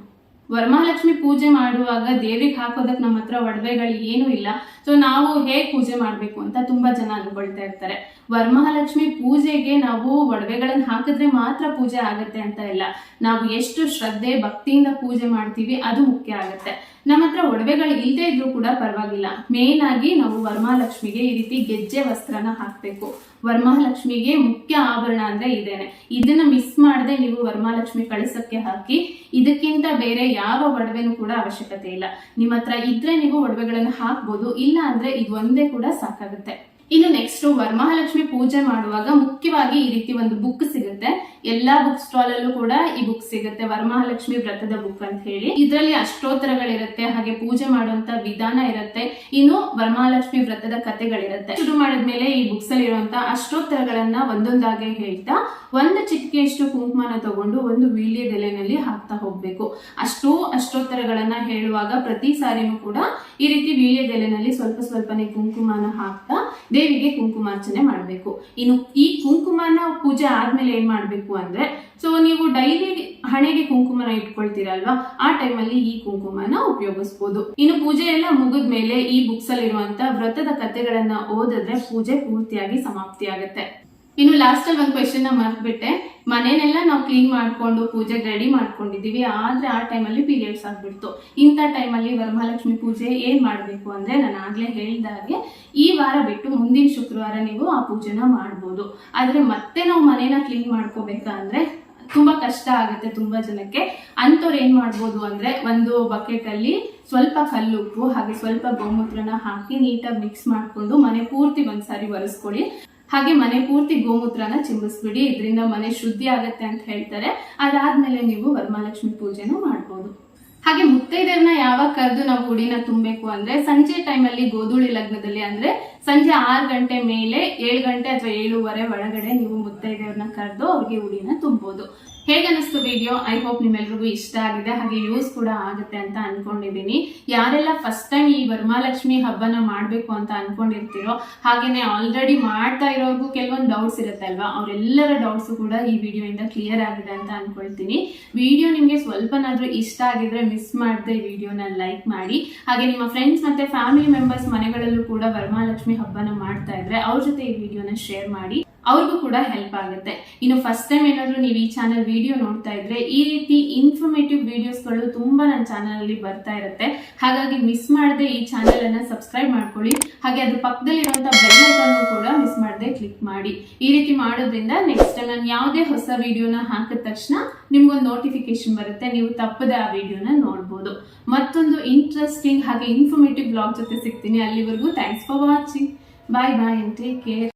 ವರಮಹಾಲಕ್ಷ್ಮಿ ಪೂಜೆ ಮಾಡುವಾಗ ದೇವಿಗೆ ಹಾಕೋದಕ್ಕೆ ನಮ್ಮ ಹತ್ರ ಒಡವೆಗಳು ಏನೂ ಇಲ್ಲ. ಸೊ ನಾವು ಹೇಗೆ ಪೂಜೆ ಮಾಡಬೇಕು ಅಂತ ತುಂಬಾ ಜನ ಅನ್ಕೊಳ್ತಾ ಇರ್ತಾರೆ. ವರಮಹಾಲಕ್ಷ್ಮಿ ಪೂಜೆಗೆ ನಾವು ಒಡವೆಗಳನ್ನು ಹಾಕಿದ್ರೆ ಮಾತ್ರ ಪೂಜೆ ಆಗುತ್ತೆ ಅಂತ ಇಲ್ಲ. ನಾವು ಎಷ್ಟು ಶ್ರದ್ಧೆ, ಭಕ್ತಿಯಿಂದ ಪೂಜೆ ಮಾಡ್ತೀವಿ, ಅದು ಮುಖ್ಯ ಆಗುತ್ತೆ. ನಮ್ಮ ಹತ್ರ ಒಡವೆಗಳು ಇಲ್ಲದೆ ಇದ್ರೂ ಕೂಡ ಪರವಾಗಿಲ್ಲ. ಮೇನ್ ಆಗಿ ನಾವು ವರಮಹಾಲಕ್ಷ್ಮಿಗೆ ಈ ರೀತಿ ಗೆಜ್ಜೆ ವಸ್ತ್ರನ ಹಾಕಬೇಕು. ವರಮಹಾಲಕ್ಷ್ಮಿಗೆ ಮುಖ್ಯ ಆಭರಣ ಅಂದ್ರೆ ಇದೇನೆ. ಇದನ್ನ ಮಿಸ್ ಮಾಡದೆ ನೀವು ವರಮಹಾಲಕ್ಷ್ಮಿ ಕಳಸಕ್ಕೆ ಹಾಕಿ ಇದಕ್ಕಿಂತ ಬೇರೆ ಯಾವ ಒಡವೆನೂ ಕೂಡ ಅವಶ್ಯಕತೆ ಇಲ್ಲ. ನಿಮ್ಮ ಹತ್ರ ಇದ್ರೆ ನೀವು ಒಡವೆಗಳನ್ನು ಹಾಕ್ಬೋದು, ಇಲ್ಲ ಅಂದ್ರೆ ಇದು ಒಂದೇ ಕೂಡ ಸಾಕಾಗುತ್ತೆ. ಇನ್ನು ನೆಕ್ಸ್ಟ್ ವರಮಹಾಲಕ್ಷ್ಮಿ ಪೂಜೆ ಮಾಡುವಾಗ ಮುಖ್ಯವಾಗಿ ಈ ರೀತಿ ಒಂದು ಬುಕ್ ಸಿಗುತ್ತೆ. ಎಲ್ಲಾ ಬುಕ್ ಸ್ಟಾಲ್ ಅಲ್ಲೂ ಕೂಡ ಈ ಬುಕ್ ಸಿಗುತ್ತೆ. ವರಮಹಾಲಕ್ಷ್ಮಿ ವ್ರತದ ಬುಕ್ ಅಂತ ಹೇಳಿ. ಇದರಲ್ಲಿ ಅಷ್ಟೋತ್ತರಗಳಿರುತ್ತೆ, ಹಾಗೆ ಪೂಜೆ ಮಾಡುವಂತ ವಿಧಾನ ಇರುತ್ತೆ. ಇನ್ನು ವರಮಹಾಲಕ್ಷ್ಮಿ ವ್ರತದ ಕಥೆಗಳಿರುತ್ತೆ. ಶುರು ಮಾಡಿದ್ಮೇಲೆ ಈ ಬುಕ್ಸ್ ಅಲ್ಲಿ ಇರುವಂತ ಅಷ್ಟೋತ್ತರಗಳನ್ನ ಒಂದೊಂದಾಗೆ ಹೇಳ್ತಾ, ಒಂದು ಚಿಟಿಕೆಯಷ್ಟು ಕುಂಕುಮನ ತಗೊಂಡು ಒಂದು ವೀಳ್ಯದೆಲೆನಲ್ಲಿ ಹಾಕ್ತಾ ಹೋಗ್ಬೇಕು. ಅಷ್ಟೋ ಅಷ್ಟೋತ್ತರಗಳನ್ನ ಹೇಳುವಾಗ ಪ್ರತಿ ಸಾರಿನೂ ಕೂಡ ಈ ರೀತಿ ವೀಳ್ಯದೆಲೆನಲ್ಲಿ ಸ್ವಲ್ಪ ಸ್ವಲ್ಪನೇ ಕುಂಕುಮನ ಹಾಕ್ತಾ ದೇವಿಗೆ ಕುಂಕುಮಾರ್ಚನೆ ಮಾಡಬೇಕು. ಇನ್ನು ಈ ಕುಂಕುಮನ ಪೂಜೆ ಆದ್ಮೇಲೆ ಏನ್ ಮಾಡ್ಬೇಕು? ಅಂದ್ರೆ ಸೊ ನೀವು ಡೈಲಿ ಹಣೆಗೆ ಕುಂಕುಮನ ಇಟ್ಕೊಳ್ತೀರಲ್ವಾ, ಆ ಟೈಮಲ್ಲಿ ಈ ಕುಂಕುಮನ ಉಪಯೋಗಿಸ್ಬೋದು. ಇನ್ನು ಪೂಜೆ ಎಲ್ಲ ಮುಗಿದ್ಮೇಲೆ ಈ ಬುಕ್ಸ್ ಅಲ್ಲಿ ಇರುವಂತ ವ್ರತದ ಕಥೆಗಳನ್ನ ಓದಿದ್ರೆ ಪೂಜೆ ಪೂರ್ತಿಯಾಗಿ ಸಮಾಪ್ತಿ ಆಗುತ್ತೆ ಇನ್ನು ಲಾಸ್ಟ್ ಅಲ್ಲಿ ಒಂದು ಕ್ವೆಶನ್ ಮರ್ತ್ಬಿಟ್ಟೆ. ಮನೆನೆಲ್ಲ ನಾವು ಕ್ಲೀನ್ ಮಾಡಿಕೊಂಡು ಪೂಜೆಗೆ ರೆಡಿ ಮಾಡ್ಕೊಂಡಿದ್ದೀವಿ. ಆದರೆ ಆ ಟೈಮಲ್ಲಿ ಪೀರಿಯಡ್ಸ್ ಆಗಿಬಿಡ್ತು. ಇಂಥ ಟೈಮಲ್ಲಿ ವರಮಹಾಲಕ್ಷ್ಮಿ ಪೂಜೆ ಏನು ಮಾಡಬೇಕು ಅಂದರೆ ನಾನು ಆಗ್ಲೇ ಹೇಳ್ದಾಗೆ ಈ ವಾರ ಬಿಟ್ಟು ಮುಂದಿನ ಶುಕ್ರವಾರ ನೀವು ಆ ಪೂಜೆನ ಮಾಡ್ಬೋದು. ಆದರೆ ಮತ್ತೆ ನಾವು ಮನೇನ ಕ್ಲೀನ್ ಮಾಡ್ಕೋಬೇಕಂದ್ರೆ ತುಂಬಾ ಕಷ್ಟ ಆಗುತ್ತೆ ತುಂಬಾ ಜನಕ್ಕೆ. ಅಂಥವ್ರು ಏನ್ ಮಾಡ್ಬೋದು ಅಂದ್ರೆ ಒಂದು ಬಕೆಟಲ್ಲಿ ಸ್ವಲ್ಪ ಕಲ್ಲುಪ್ಪು ಹಾಗೆ ಸ್ವಲ್ಪ ಗೋಮೂತ್ರನ ಹಾಕಿ ನೀಟಾಗಿ ಮಿಕ್ಸ್ ಮಾಡಿಕೊಂಡು ಮನೆ ಪೂರ್ತಿ ಒಂದ್ಸಾರಿ ಒರೆಸ್ಕೊಳ್ಳಿ. ಹಾಗೆ ಮನೆ ಪೂರ್ತಿ ಗೋಮೂತ್ರನ ಚಿಮ್ಮಿಸ್ಬಿಡಿ ಇದರಿಂದ ಮನೆ ಶುದ್ಧಿ ಆಗತ್ತೆ ಅಂತ ಹೇಳ್ತಾರೆ. ಅದಾದ್ಮೇಲೆ ನೀವು ವರಮಹಾಲಕ್ಷ್ಮಿ ಪೂಜೆನೂ ಮಾಡ್ಬೋದು. ಹಾಗೆ ಮುತ್ತೈದೆಯರ್ನ ಯಾವಾಗ ಕರೆದು ನಾವು ಗುಡಿನ ತುಂಬಬೇಕು ಅಂದ್ರೆ ಸಂಜೆ ಟೈಮಲ್ಲಿ ಗೋಧೂಳಿ ಲಗ್ನದಲ್ಲಿ ಅಂದ್ರೆ ಸಂಜೆ ಆರು ಗಂಟೆ ಮೇಲೆ ಏಳು ಗಂಟೆ ಅಥವಾ ಏಳುವರೆ ಒಳಗಡೆ ನೀವು ಮುತ್ತೈದೆಯವ್ರನ್ನ ಕರೆದು ಅವ್ರಿಗೆ ಹುಡಿನ ತುಂಬೋದು. ಹೇಗನ್ನಿಸ್ತು ವಿಡಿಯೋ ಐ ಹೋಪ್ ನಿಮ್ಮೆಲ್ರಿಗೂ ಇಷ್ಟ ಆಗಿದೆ. ಹಾಗೆ ಯೂಸ್ ಕೂಡ ಆಗುತ್ತೆ ಅಂತ ಅನ್ಕೊಂಡಿದೀನಿ ಯಾರೆಲ್ಲ ಫಸ್ಟ್ ಟೈಮ್ ಈ ವರಮಹಾಲಕ್ಷ್ಮಿ ಹಬ್ಬನ ಮಾಡ್ಬೇಕು ಅಂತ ಅನ್ಕೊಂಡಿರ್ತೀರೋ, ಹಾಗೇನೆ ಆಲ್ರೆಡಿ ಮಾಡ್ತಾ ಇರೋರ್ಗೂ ಕೆಲವೊಂದು ಡೌಟ್ಸ್ ಇರುತ್ತೆ ಅಲ್ವಾ? ಅವರೆಲ್ಲರ ಡೌಟ್ಸ್ ಕೂಡ ಈ ವಿಡಿಯೋ ಇಂದ ಕ್ಲಿಯರ್ ಆಗಿದೆ ಅಂತ ಅನ್ಕೊಳ್ತೀನಿ. ವಿಡಿಯೋ ನಿಮ್ಗೆ ಸ್ವಲ್ಪನಾದ್ರೂ ಇಷ್ಟ ಆಗಿದ್ರೆ ಮಿಸ್ ಮಾಡದೆ ವಿಡಿಯೋನ ಲೈಕ್ ಮಾಡಿ. ಹಾಗೆ ನಿಮ್ಮ ಫ್ರೆಂಡ್ಸ್ ಮತ್ತೆ ಫ್ಯಾಮಿಲಿ ಮೆಂಬರ್ಸ್ ಮನೆಗಳಲ್ಲೂ ಕೂಡ ವರಮಹಾಲಕ್ಷ್ಮಿ ಹಬ್ಬನ ಮಾಡ್ತಾ ಇದ್ರೆ, ಅವ್ರ ಜೊತೆ ಈ ವಿಡಿಯೋನ ಶೇರ್ ಮಾಡಿ. ಅವ್ರಿಗೂ ಕೂಡ ಹೆಲ್ಪ್ ಆಗುತ್ತೆ. ಇನ್ನು ಫಸ್ಟ್ ಟೈಮ್ ಏನಾದ್ರು ನೀವು ಈ ಚಾನಲ್ ವಿಡಿಯೋ ನೋಡ್ತಾ ಇದ್ರೆ, ಈ ರೀತಿ ಇನ್ಫಾರ್ಮೇಟಿವ್ ವಿಡಿಯೋಸ್ಗಳು ತುಂಬಾ ನನ್ನ ಚಾನಲ್ ಅಲ್ಲಿ ಬರ್ತಾ ಇರುತ್ತೆ. ಹಾಗಾಗಿ ಮಿಸ್ ಮಾಡದೆ ಈ ಚಾನಲ್ ಅನ್ನ ಸಬ್ಸ್ಕ್ರೈಬ್ ಮಾಡ್ಕೊಳ್ಳಿ. ಹಾಗೆ ಅದ್ರ ಪಕ್ಕದಲ್ಲಿರುವಂಥ ಬೆಲ್ ಐಕಾನ್ ಕೂಡ ಮಿಸ್ ಮಾಡದೆ ಕ್ಲಿಕ್ ಮಾಡಿ. ಈ ರೀತಿ ಮಾಡೋದ್ರಿಂದ ನೆಕ್ಸ್ಟ್ ನಾನು ಯಾವುದೇ ಹೊಸ ವಿಡಿಯೋನ ಹಾಕಿದ ತಕ್ಷಣ ನಿಮ್ಗೊಂದು ನೋಟಿಫಿಕೇಶನ್ ಬರುತ್ತೆ. ನೀವು ತಪ್ಪದೆ ಆ ವಿಡಿಯೋನ ನೋಡ್ಬೋದು. ಮತ್ತೊಂದು ಇಂಟ್ರೆಸ್ಟಿಂಗ್ ಹಾಗೆ ಇನ್ಫಾರ್ಮೇಟಿವ್ ಬ್ಲಾಗ್ ಜೊತೆ ಸಿಗ್ತೀನಿ. ಅಲ್ಲಿವರೆಗೂ thanks for watching bye bye and take care